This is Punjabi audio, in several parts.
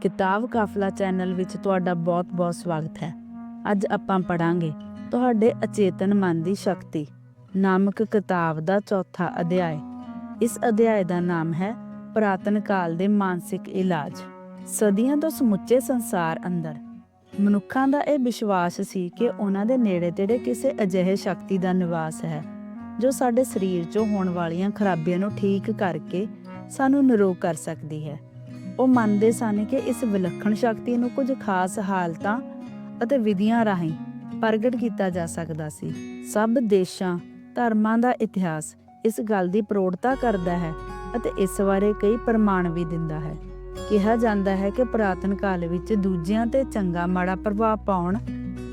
ਕਿਤਾਬ ਕਾਫਲਾ ਚੈਨਲ ਵਿੱਚ ਤੁਹਾਡਾ ਬਹੁਤ-ਬਹੁਤ ਸਵਾਗਤ ਹੈ। ਅੱਜ ਆਪਾਂ ਪੜਾਂਗੇ ਤੁਹਾਡੇ ਅਚੇਤਨ ਮਨ ਦੀ ਸ਼ਕਤੀ, ਨਾਮਕ ਕਿਤਾਬ ਦਾ ਚੌਥਾ ਅਧਿਆਇ। ਇਸ ਅਧਿਆਇ ਦਾ ਨਾਮ ਹੈ ਪੁਰਾਤਨ ਕਾਲ ਦੇ ਮਾਨਸਿਕ ਇਲਾਜ, ਸਦੀਆਂ ਤੋਂ ਸਮੁੱਚੇ ਸੰਸਾਰ ਅੰਦਰ। ਮਨੁੱਖਾਂ ਦਾ ਇਹ ਵਿਸ਼ਵਾਸ ਸੀ ਕਿ ਉਹਨਾਂ ਦੇ ਨੇੜੇ-ਤੇੜੇ ਕਿਸੇ ਅਜਿਹੇ ਸ਼ਕਤੀ ਦਾ ਨਿਵਾਸ ਹੈ, ਜੋ ਸਾਡੇ ਸਰੀਰ 'ਚੋਂ ਹੋਣ ਵਾਲੀਆਂ ਖਰਾਬੀਆਂ ਨੂੰ ਠੀਕ ਕਰਕੇ ਸਾਨੂੰ ਨਿਰੋਗ ਕਰ ਸਕਦੀ ਹੈ। ਉਹ ਮੰਨਦੇ ਸਨ ਕਿ ਇਸ ਵਿਲੱਖਣ ਸ਼ਕਤੀ ਨੂੰ ਕੁਝ ਖਾਸ ਹਾਲਤਾਂ ਅਤੇ ਵਿਧੀਆਂ ਰਾਹੀਂ ਪ੍ਰਗਟ ਕੀਤਾ ਜਾ ਸਕਦਾ ਸੀ। ਸਭ ਦੇਸ਼ਾਂ, ਧਰਮਾਂ ਦਾ ਇਤਿਹਾਸ ਇਸ ਗੱਲ ਦੀ ਪ੍ਰੋੜਤਾ ਕਰਦਾ ਹੈ ਅਤੇ ਇਸ ਬਾਰੇ ਕਈ ਪ੍ਰਮਾਣ ਵੀ ਦਿੰਦਾ ਹੈ। ਕਿਹਾ ਜਾਂਦਾ ਹੈ ਕਿ ਪੁਰਾਤਨ ਕਾਲ ਵਿੱਚ ਦੂਜਿਆਂ ਤੇ ਚੰਗਾ ਮਾੜਾ ਪ੍ਰਭਾਵ ਪਾਉਣ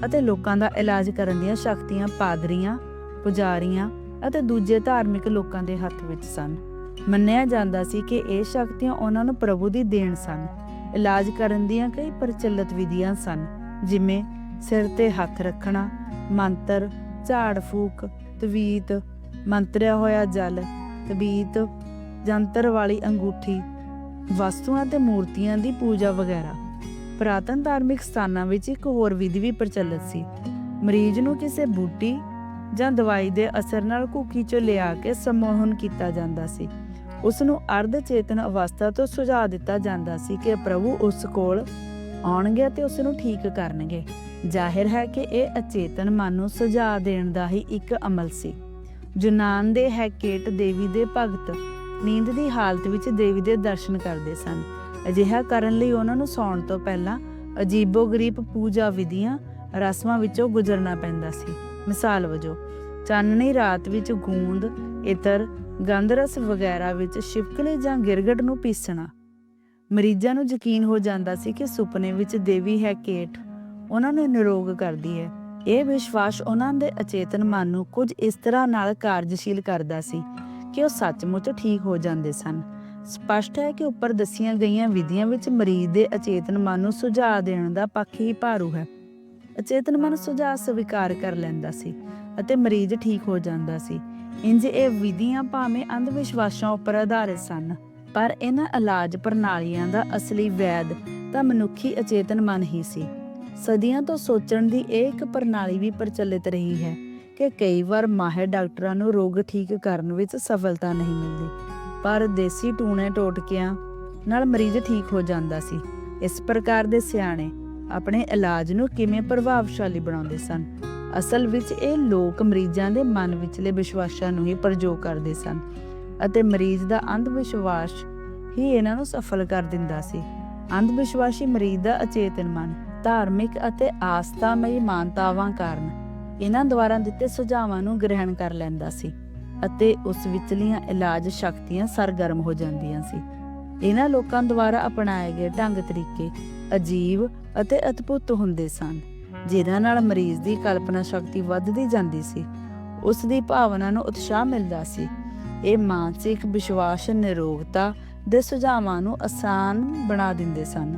ਅਤੇ ਲੋਕਾਂ ਦਾ ਇਲਾਜ ਕਰਨ ਦੀਆਂ ਸ਼ਕਤੀਆਂ ਪਾਦਰੀਆਂ, ਪੁਜਾਰੀਆਂ ਅਤੇ ਦੂਜੇ ਧਾਰਮਿਕ ਲੋਕਾਂ ਦੇ ਹੱਥ ਵਿੱਚ ਸਨ। ਮੰਨਿਆ ਜਾਂਦਾ ਸੀ ਕਿ ਇਹ ਸ਼ਕਤੀਆਂ ਉਹਨਾਂ ਨੂੰ ਪ੍ਰਭੂ ਦੀ ਦੇਣ ਸਨ। ਇਲਾਜ ਕਰਨ ਦੀਆਂ ਕਈ ਪ੍ਰਚਲਿਤ ਵਿਧੀਆਂ ਸਨ, ਜਿਵੇਂ ਸਿਰ ਤੇ ਹੱਥ ਰੱਖਣਾ, ਮੰਤਰ, ਝਾੜ ਫੂਕ, ਤਵੀਤ, ਮੰਤਰਿਆ ਹੋਇਆ ਜਲ, ਤਵੀਤ, ਜੰਤਰ ਵਾਲੀ ਅੰਗੂਠੀ, ਵਸਤੂਆਂ ਤੇ ਮੂਰਤੀਆਂ ਦੀ ਪੂਜਾ ਵਗੈਰਾ। ਪ੍ਰਾਤਨ ਧਾਰਮਿਕ ਸਥਾਨਾਂ ਵਿੱਚ ਇੱਕ ਹੋਰ ਵਿਧੀ ਵੀ ਪ੍ਰਚਲਿਤ ਸੀ। ਮਰੀਜ਼ ਨੂੰ ਕਿਸੇ ਬੂਟੀ ਜਾਂ ਦਵਾਈ ਦੇ ਅਸਰ ਨਾਲ ਕੁਕੀ ਚੋਂ ਲਿਆ ਕੇ ਸਮੋਹਨ ਕੀਤਾ ਜਾਂਦਾ ਸੀ। ਉਸ ਨੂੰ ਅਰਧ ਚੇਤਨ ਅਵਸਥਾ ਤੋਂ ਸੁਝਾ ਦਿੱਤਾ ਜਾਂਦਾ ਸੀ ਕਿ ਪ੍ਰਭੂ ਉਸ ਕੋਲ ਆਉਣਗੇ ਤੇ ਉਸ ਨੂੰ ਠੀਕ ਕਰਨਗੇ। ਜ਼ਾਹਿਰ ਹੈ ਕਿ ਇਹ ਅਚੇਤਨ ਮਨ ਨੂੰ ਸੁਝਾ ਦੇਣ ਦਾ ਹੀ ਇੱਕ ਅਮਲ ਸੀ। ਜੁਨਾਨ ਦੇ ਹੈਕੇਟ ਦੇਵੀ ਦੇ ਭਗਤ ਨੀਂਦ ਦੀ ਹਾਲਤ ਵਿੱਚ ਦੇਵੀ ਦੇ ਦਰਸ਼ਨ ਕਰਦੇ ਸਨ। ਅਜਿਹਾ ਕਰਨ ਲਈ ਉਹਨਾਂ ਨੂੰ ਸੌਣ ਤੋਂ ਪਹਿਲਾਂ ਅਜੀਬੋ-ਗਰੀਬ ਪੂਜਾ ਵਿਧੀਆਂ ਰਸਮਾਂ ਵਿੱਚੋਂ ਗੁਜ਼ਰਨਾ ਪੈਂਦਾ ਸੀ। ਮਿਸਾਲ ਵਜੋਂ, ਚਾਨਣੀ ਰਾਤ ਵਿੱਚ ਗੂੰਦ, ਇਤਰ ਗੰਧਰਸ ਵਗੈਰਾ ਵਿੱਚ ਸ਼ਿਵਕਲੇ ਜਾਂ ਗਿਰਗਟ ਨੂੰ ਪੀਸਣਾ। ਮਰੀਜ਼ਾਂ ਨੂੰ ਯਕੀਨ ਹੋ ਜਾਂਦਾ ਸੀ ਕਿ ਸੁਪਨੇ ਵਿੱਚ ਦੇਵੀ ਹੈ ਕੇਟ। ਉਹਨਾਂ ਨੂੰ ਨਿਰੋਗ ਕਰਦੀ ਹੈ। ਇਹ ਵਿਸ਼ਵਾਸ ਉਹਨਾਂ ਦੇ ਅਚੇਤਨ ਮਨ ਨੂੰ ਕੁਝ ਇਸ ਤਰ੍ਹਾਂ ਨਾਲ ਕਾਰਜਸ਼ੀਲ ਕਰਦਾ ਸੀ ਕਿ ਉਹ ਸੱਚਮੁੱਚ ਠੀਕ ਹੋ ਜਾਂਦੇ ਸਨ। ਸਪਸ਼ਟ ਹੈ ਕਿ ਉੱਪਰ ਦੱਸੀਆਂ ਗਈਆਂ ਵਿਧੀਆਂ ਵਿੱਚ ਮਰੀਜ਼ ਦੇ ਅਚੇਤਨ ਮਨ ਨੂੰ ਸੁਝਾਅ ਦੇਣ ਦਾ ਪੱਖ ਹੀ ਭਾਰੂ ਹੈ। ਅਚੇਤਨ ਮਨ ਸੁਝਾਅ ਸਵੀਕਾਰ ਕਰ ਲੈਂਦਾ ਸੀ ਅਤੇ ਮਰੀਜ਼ ਠੀਕ ਹੋ ਜਾਂਦਾ ਸੀ। ਇੰਜ ਇਹ ਵਿਧੀਆਂ ਭਾਵੇਂ ਅੰਧ ਵਿਸ਼ਵਾਸਾਂ ਉੱਪਰ ਆਧਾਰਿਤ ਸਨ, ਪਰ ਇਹਨਾਂ ਇਲਾਜ ਪ੍ਰਣਾਲੀਆਂ ਦਾ ਅਸਲੀ ਵੈਦ ਤਾਂ ਮਨੁੱਖੀ ਅਚੇਤਨ ਮਨ ਹੀ ਸੀ। ਸਦੀਆਂ ਤੋਂ ਸੋਚਣ ਦੀ ਇਹ ਇੱਕ ਪ੍ਰਣਾਲੀ ਵੀ ਪ੍ਰਚਲਿਤ ਰਹੀ ਹੈ ਕਿ ਕਈ ਵਾਰ ਮਾਹਿਰ ਡਾਕਟਰਾਂ ਨੂੰ ਰੋਗ ਠੀਕ ਕਰਨ ਵਿੱਚ ਸਫਲਤਾ ਨਹੀਂ ਮਿਲਦੀ, ਪਰ ਦੇਸੀ ਟੂਣੇ ਟੋਟਕਿਆਂ ਨਾਲ ਮਰੀਜ਼ ਠੀਕ ਹੋ ਜਾਂਦਾ ਸੀ। ਇਸ ਪ੍ਰਕਾਰ ਦੇ ਸਿਆਣੇ ਆਪਣੇ ਇਲਾਜ ਨੂੰ ਕਿਵੇਂ ਪ੍ਰਭਾਵਸ਼ਾਲੀ ਬਣਾਉਂਦੇ ਸਨ? ਅਸਲ ਵਿੱਚ ਇਹ ਲੋਕ ਮਰੀਜ਼ਾਂ ਦੇ ਮਨ ਵਿਚਲੇ ਵਿਸ਼ਵਾਸਾਂ ਨੂੰ ਹੀ ਪ੍ਰਯੋਗ ਕਰਦੇ ਸਨ ਅਤੇ ਮਰੀਜ਼ ਦਾ ਅੰਧ ਵਿਸ਼ਵਾਸ ਹੀ ਇਹਨਾਂ ਨੂੰ ਸਫਲ ਕਰ ਦਿੰਦਾ ਸੀ। ਅੰਧ ਵਿਸ਼ਵਾਸੀ ਮਰੀਜ਼ ਦਾ ਅਚੇਤਨ ਮਨ, ਧਾਰਮਿਕ ਅਤੇ ਆਸਥਾਮਈ ਮਾਨਤਾਵਾਂ ਕਾਰਨ ਇਹਨਾਂ ਦੁਆਰਾ ਦਿੱਤੇ ਸੁਝਾਵਾਂ ਨੂੰ ਗ੍ਰਹਿਣ ਕਰ ਲੈਂਦਾ ਸੀ ਅਤੇ ਉਸ ਵਿਚਲੀਆਂ ਇਲਾਜ ਸ਼ਕਤੀਆਂ ਸਰਗਰਮ ਹੋ ਜਾਂਦੀਆਂ ਸੀ। ਇਹਨਾਂ ਲੋਕਾਂ ਦੁਆਰਾ ਅਪਣਾਏ ਗਏ ਢੰਗ ਤਰੀਕੇ ਅਜੀਬ ਅਤੇ ਅਦਭੁਤ ਹੁੰਦੇ ਸਨ। ਜਿਹਨਾਂ ਨਾਲ ਮਰੀਜ਼ ਦੀ ਕਲਪਨਾ ਸ਼ਕਤੀ ਵੱਧਦੀ ਜਾਂਦੀ ਸੀ, ਉਸ ਦੀ ਭਾਵਨਾ ਨੂੰ ਉਤਸ਼ਾਹ ਮਿਲਦਾ ਸੀ। ਇਹ ਮਾਨਸਿਕ ਵਿਸ਼ਵਾਸ, ਨਿਰੋਗਤਾ ਦੇ ਸੁਝਾਵਾਂ ਨੂੰ ਆਸਾਨ ਬਣਾ ਦਿੰਦੇ ਸਨ,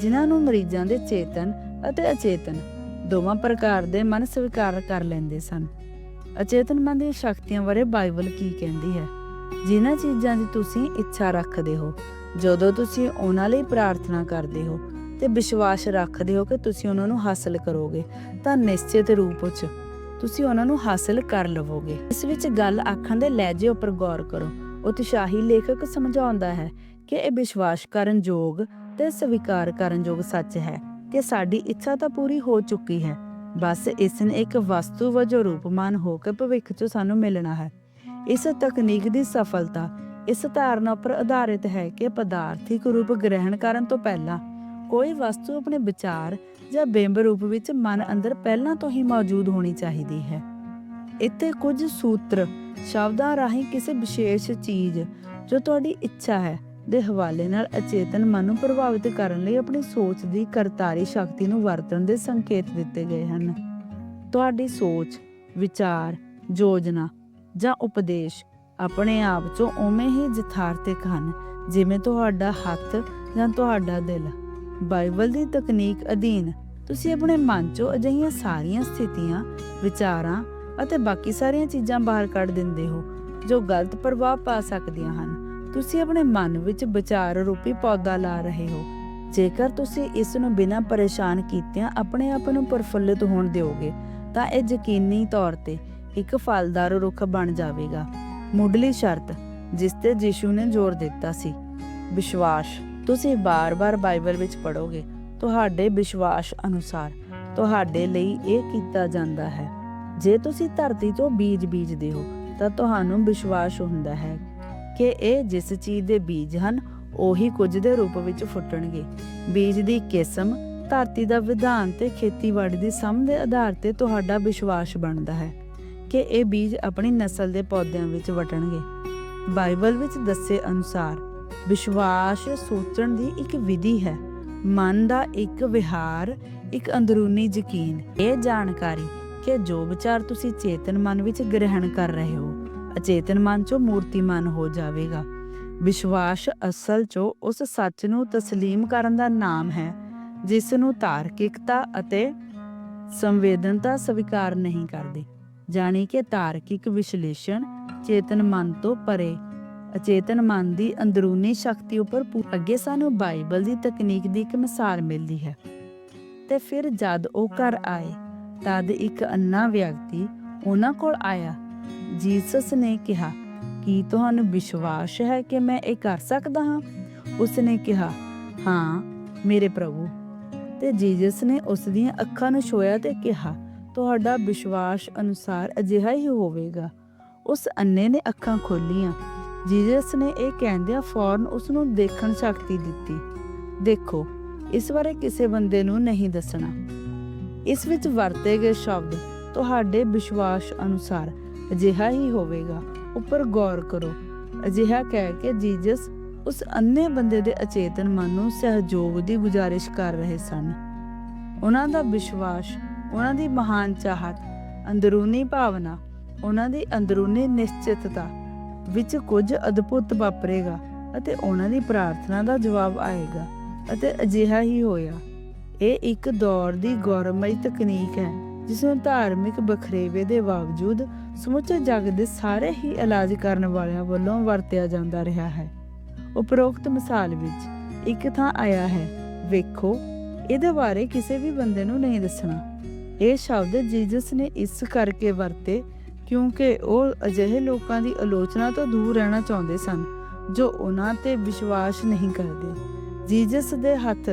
ਜਿਨ੍ਹਾਂ ਨੂੰ ਮਰੀਜ਼ਾਂ ਦੇ ਚੇਤਨ ਅਤੇ ਅਚੇਤਨ ਦੋਵਾਂ ਪ੍ਰਕਾਰ ਦੇ ਮਨ ਸਵੀਕਾਰ ਕਰ ਲੈਂਦੇ ਸਨ। ਅਚੇਤਨ ਮਨ ਦੀਆਂ ਸ਼ਕਤੀਆਂ ਬਾਰੇ ਬਾਈਬਲ ਕੀ ਕਹਿੰਦੀ ਹੈ? ਜਿਨ੍ਹਾਂ ਚੀਜ਼ਾਂ ਦੀ ਤੁਸੀਂ ਇੱਛਾ ਰੱਖਦੇ ਹੋ, ਜਦੋਂ ਤੁਸੀਂ ਉਹਨਾਂ ਲਈ ਪ੍ਰਾਰਥਨਾ ਕਰਦੇ ਹੋ ਤੇ ਵਿਸ਼ਵਾਸ ਰੱਖਦੇ ਹੋ ਕਿ ਤੁਸੀਂ ਉਹਨਾਂ ਨੂੰ ਹਾਸਲ ਕਰੋਗੇ, ਤਾਂ ਨਿਸ਼ਚਿਤ ਰੂਪ ਵਿੱਚ ਤੁਸੀਂ ਉਹਨਾਂ ਨੂੰ ਹਾਸਲ ਕਰ ਲਵੋਗੇ। ਇਸ ਵਿੱਚ ਗੱਲ ਆਖਣ ਦੇ ਲਹਿਜੇ ਉੱਪਰ ਗੌਰ ਕਰੋ। ਉਤਸ਼ਾਹੀ ਲੇਖਕ ਸਮਝਾਉਂਦਾ ਹੈ ਕਿ ਇਹ ਵਿਸ਼ਵਾਸ ਕਰਨ ਯੋਗ ਤੇ ਸਵੀਕਾਰ ਕਰਨ ਯੋਗ ਸੱਚ ਹੈ ਕਿ ਸਾਡੀ ਇੱਛਾ ਤਾਂ ਪੂਰੀ ਹੋ ਚੁੱਕੀ ਹੈ, ਬਸ ਇਸ ਨੇ ਇੱਕ ਵਸਤੂ ਵਜੋਂ ਰੂਪਮਾਨ ਹੋ ਕੇ ਭਵਿੱਖ 'ਚ ਸਾਨੂੰ ਮਿਲਣਾ ਹੈ। ਇਸ ਤਕਨੀਕ ਦੀ ਸਫਲਤਾ ਇਸ ਧਾਰਨਾ ਉੱਪਰ ਆਧਾਰਿਤ ਹੈ ਕਿ ਪਦਾਰਥਿਕ ਰੂਪ ਗ੍ਰਹਿਣ ਕਰਨ ਤੋਂ ਪਹਿਲਾਂ ਕੋਈ ਵਸਤੂ ਆਪਣੇ ਵਿਚਾਰ ਜਾਂ ਬਿੰਬ ਰੂਪ ਵਿੱਚ ਮਨ ਅੰਦਰ ਪਹਿਲਾਂ ਤੋਂ ਹੀ ਮੌਜੂਦ ਹੋਣੀ ਚਾਹੀਦੀ ਹੈ। ਇੱਥੇ ਕੁਝ ਸੂਤਰ, ਸ਼ਬਦਾਂ ਰਾਹੀਂ ਕਿਸੇ ਵਿਸ਼ੇਸ਼ ਚੀਜ਼ ਜੋ ਤੁਹਾਡੀ ਇੱਛਾ ਹੈ ਦੇ ਹਵਾਲੇ ਨਾਲ ਅਚੇਤਨ ਮਨ ਨੂੰ ਪ੍ਰਭਾਵਿਤ ਕਰਨ ਲਈ ਆਪਣੀ ਸੋਚ ਦੀ ਕਰਤਾਰੀ ਸ਼ਕਤੀ ਨੂੰ ਵਰਤਣ ਦੇ ਸੰਕੇਤ ਦਿੱਤੇ ਗਏ ਹਨ। ਤੁਹਾਡੀ ਸੋਚ, ਵਿਚਾਰ, ਯੋਜਨਾ ਜਾਂ ਉਪਦੇਸ਼ ਆਪਣੇ ਆਪ ਚੋਂ ਉਵੇਂ ਹੀ ਯਥਾਰਥਿਕ ਹਨ ਜਿਵੇਂ ਤੁਹਾਡਾ ਹੱਥ ਜਾਂ ਤੁਹਾਡਾ ਦਿਲ। ਬਾਈਬਲ ਦੀ ਤਕਨੀਕ ਅਧੀਨ। ਤੁਸੀਂ ਆਪਣੇ ਮਨ 'ਚੋਂ ਅਜਿਹੀਆਂ ਸਾਰੀਆਂ ਸਥਿਤੀਆਂ, ਵਿਚਾਰਾਂ ਅਤੇ ਬਾਕੀ ਸਾਰੀਆਂ ਚੀਜ਼ਾਂ ਬਾਹਰ ਕੱਢ ਦਿੰਦੇ ਹੋ, ਜੋ ਗਲਤ ਪ੍ਰਭਾਵ ਪਾ ਸਕਦੀਆਂ ਹਨ। ਤੁਸੀਂ ਆਪਣੇ ਮਨ ਵਿੱਚ ਵਿਚਾਰ ਰੂਪੀ ਪੌਦਾ ਲਾ ਰਹੇ ਹੋ। ਜੇਕਰ ਤੁਸੀਂ ਇਸ ਨੂੰ ਬਿਨਾਂ ਪਰੇਸ਼ਾਨ ਕੀਤਿਆਂ ਆਪਣੇ ਆਪ ਨੂੰ ਪ੍ਰਫੁੱਲਿਤ ਹੋਣ ਦਿਓਗੇ, ਤਾਂ ਇਹ ਯਕੀਨੀ ਤੌਰ ਤੇ ਇੱਕ ਫਲਦਾਰ ਰੁੱਖ ਬਣ ਜਾਵੇਗਾ। ਮੁੱਢਲੀ ਸ਼ਰਤ, ਜਿਸ ਤੇ ਯਿਸ਼ੂ ਨੇ ਜ਼ੋਰ ਦਿੱਤਾ ਸੀ, ਵਿਸ਼ਵਾਸ। ਤੁਸੀਂ ਬਾਰ-ਬਾਰ ਬਾਈਬਲ ਵਿੱਚ ਪੜੋਗੇ ਤੁਹਾਡੇ ਵਿਸ਼ਵਾਸ ਅਨੁਸਾਰ ਤੁਹਾਡੇ ਲਈ ਇਹ ਕੀਤਾ ਜਾਂਦਾ ਹੈ। ਜੇ ਤੁਸੀਂ ਧਰਤੀ ਤੋਂ ਬੀਜ ਬੀਜਦੇ ਹੋ, ਤਾਂ ਤੁਹਾਨੂੰ ਵਿਸ਼ਵਾਸ ਹੁੰਦਾ ਹੈ ਕਿ ਇਹ ਜਿਸ ਚੀਜ਼ ਦੇ ਬੀਜ ਹਨ, ਉਹੀ ਕੁਝ ਦੇ ਰੂਪ ਵਿੱਚ ਫੁੱਟਣਗੇ। ਬੀਜ ਦੀ ਕਿਸਮ, ਧਰਤੀ ਦਾ ਵਿਧਾਨ ਤੇ ਖੇਤੀਬਾੜੀ ਦੀ ਸਮਝ ਦੇ ਆਧਾਰ ਤੇ ਤੁਹਾਡਾ ਵਿਸ਼ਵਾਸ ਬਣਦਾ ਹੈ ਕਿ ਇਹ ਬੀਜ ਆਪਣੀ ਨਸਲ ਦੇ ਪੌਦਿਆਂ ਵਿੱਚ ਵਟਣਗੇ। ਬਾਈਬਲ ਵਿੱਚ ਦੱਸੇ ਅਨੁਸਾਰ ਵਿਸ਼ਵਾਸ ਸੋਚਣ ਦੀ ਇੱਕ ਵਿਧੀ ਹੈ। ਮਨ ਦਾ ਇੱਕ ਵਿਹਾਰ, ਇੱਕ ਅੰਦਰੂਨੀ ਯਕੀਨ। ਇਹ ਜਾਣਕਾਰੀ ਕਿ ਜੋ ਵਿਚਾਰ ਤੁਸੀਂ ਚੇਤਨ ਮਨ ਵਿੱਚ ਗ੍ਰਹਿਣ ਕਰ ਰਹੇ ਹੋ, ਅਚੇਤਨ ਮਨ ਚੋਂ ਮੂਰਤੀਮਨ ਹੋ ਜਾਵੇਗਾ। ਵਿਸ਼ਵਾਸ ਅਸਲ 'ਚੋਂ ਉਸ ਸੱਚ ਨੂੰ ਤਸਲੀਮ ਕਰਨ ਦਾ ਨਾਮ ਹੈ, ਜਿਸ ਨੂੰ ਤਾਰਕਿਕਤਾ ਅਤੇ ਸੰਵੇਦਨਤਾ ਸਵੀਕਾਰ ਨਹੀਂ ਕਰਦੇ, ਜਾਣੀ ਕਿ ਤਾਰਕਿਕ ਵਿਸ਼ਲੇਸ਼ਣ ਚੇਤਨ ਮਨ ਤੋਂ ਪਰੇ ਅਚੇਤਨ ਮਨ ਦੀ ਅੰਦਰੂਨੀ ਸ਼ਕਤੀ ਉੱਪਰ ਅੱਗੇ ਸਾਨੂੰ ਬਾਈਬਲ ਦੀ ਤਕਨੀਕ ਦੀ ਇੱਕ ਮਿਸਾਲ ਮਿਲਦੀ ਹੈ। ਤੇ ਫਿਰ ਜਦ ਉਹ ਘਰ ਆਏ, ਤਦ ਇੱਕ ਅੰਨਾ ਵਿਅਕਤੀ ਉਹਨਾਂ ਕੋਲ ਆਇਆ। ਜੀਸਸ ਨੇ ਕਿਹਾ, ਕੀ ਤੁਹਾਨੂੰ ਵਿਸ਼ਵਾਸ ਹੈ ਕਿ ਮੈਂ ਇਹ ਕਰ ਸਕਦਾ ਹਾਂ? ਉਸਨੇ ਕਿਹਾ, ਹਾਂ, ਮੇਰੇ ਪ੍ਰਭੂ। ਤੇ ਜੀਸਸ ਨੇ ਉਸ ਦੀਆਂ ਅੱਖਾਂ ਨੂੰ ਛੋਇਆ ਤੇ ਕਿਹਾ, ਤੁਹਾਡਾ ਵਿਸ਼ਵਾਸ ਅਨੁਸਾਰ ਅਜਿਹਾ ਹੀ ਹੋਵੇਗਾ। ਉਸ ਅੰਨੇ ਨੇ ਅੱਖਾਂ ਖੋਲੀਆਂ ਜੀਸਸ ਨੇ ਇਹ ਕਹਿੰਦਿਆਂ ਫੌਰਨ ਉਸ ਨੂੰ ਦੇਖਣ ਸ਼ਕਤੀ ਦਿੱਤੀ। ਦੇਖੋ, ਇਸ ਬਾਰੇ ਕਿਸੇ ਬੰਦੇ ਨੂੰ ਨਹੀਂ ਦੱਸਣਾ। ਇਸ ਵਿੱਚ ਵਰਤੇ ਗਏ ਸ਼ਬਦ ਤੁਹਾਡੇ ਵਿਸ਼ਵਾਸ ਅਨੁਸਾਰ ਅਜਿਹਾ ਹੀ ਹੋਵੇਗਾ। ਉੱਪਰ ਗੌਰ ਕਰੋ। ਅਜਿਹਾ ਕਹਿ ਕੇ ਜੀਸਸ ਉਸ ਅੰਨੇ ਬੰਦੇ ਦੇ ਅਚੇਤਨ ਮਨ ਨੂੰ ਸਹਿਯੋਗ ਦੀ ਗੁਜ਼ਾਰਿਸ਼ ਕਰ ਰਹੇ ਸਨ। ਉਹਨਾਂ ਦਾ ਵਿਸ਼ਵਾਸ, ਉਹਨਾਂ ਦੀ ਮਹਾਨ ਚਾਹਤ, ਅੰਦਰੂਨੀ ਭਾਵਨਾ, ਉਹਨਾਂ ਦੀ ਅੰਦਰੂਨੀ ਨਿਸ਼ਚਿਤਤਾ ਵਿੱਚ ਕੁਝ ਅਦਭੁਤ ਵਾਪਰੇਗਾ ਅਤੇ ਉਹਨਾਂ ਦੀ ਪ੍ਰਾਰਥਨਾ ਦਾ ਜਵਾਬ ਆਏਗਾ ਅਤੇ ਅਜਿਹਾ ਹੀ ਹੋਇਆ। ਇਹ ਇੱਕ ਦੌਰ ਦੀ ਗੌਰਵਮਈ ਤਕਨੀਕ ਹੈ, ਜਿਸ ਨੂੰ ਧਾਰਮਿਕ ਬਖਰੇਵੇ ਦੇ ਬਾਵਜੂਦ ਸਮੁੱਚੇ ਜਗ ਦੇ ਸਾਰੇ ਹੀ ਇਲਾਜ ਕਰਨ ਵਾਲਿਆਂ ਵੱਲੋਂ ਵਰਤਿਆ ਜਾਂਦਾ ਰਿਹਾ ਹੈ। ਉਪਰੋਕਤ ਮਿਸਾਲ ਵਿੱਚ, ਇੱਕ ਥਾਂ ਆਇਆ ਹੈ, ਵੇਖੋ, ਇਹਦੇ ਬਾਰੇ ਕਿਸੇ ਵੀ ਬੰਦੇ ਨੂੰ ਨਹੀਂ ਦੱਸਣਾ। ਇਹ ਸ਼ਬਦ ਜੀਸਸ ਨੇ ਇਸ ਕਰਕੇ ਵਰਤੇ ਕਿਉਂਕਿ ਉਹ ਅਜਿਹੇ ਲੋਕਾਂ ਦੀ ਆਲੋਚਨਾ ਤੋਂ ਦੂਰ ਰਹਿਣਾ ਚਾਹੁੰਦੇ ਸਨ, ਜੋ ਉਹਨਾਂ ਤੇ ਵਿਸ਼ਵਾਸ ਨਹੀਂ ਕਰਦੇ। ਜੀਸਸ ਦੇ ਹੱਥ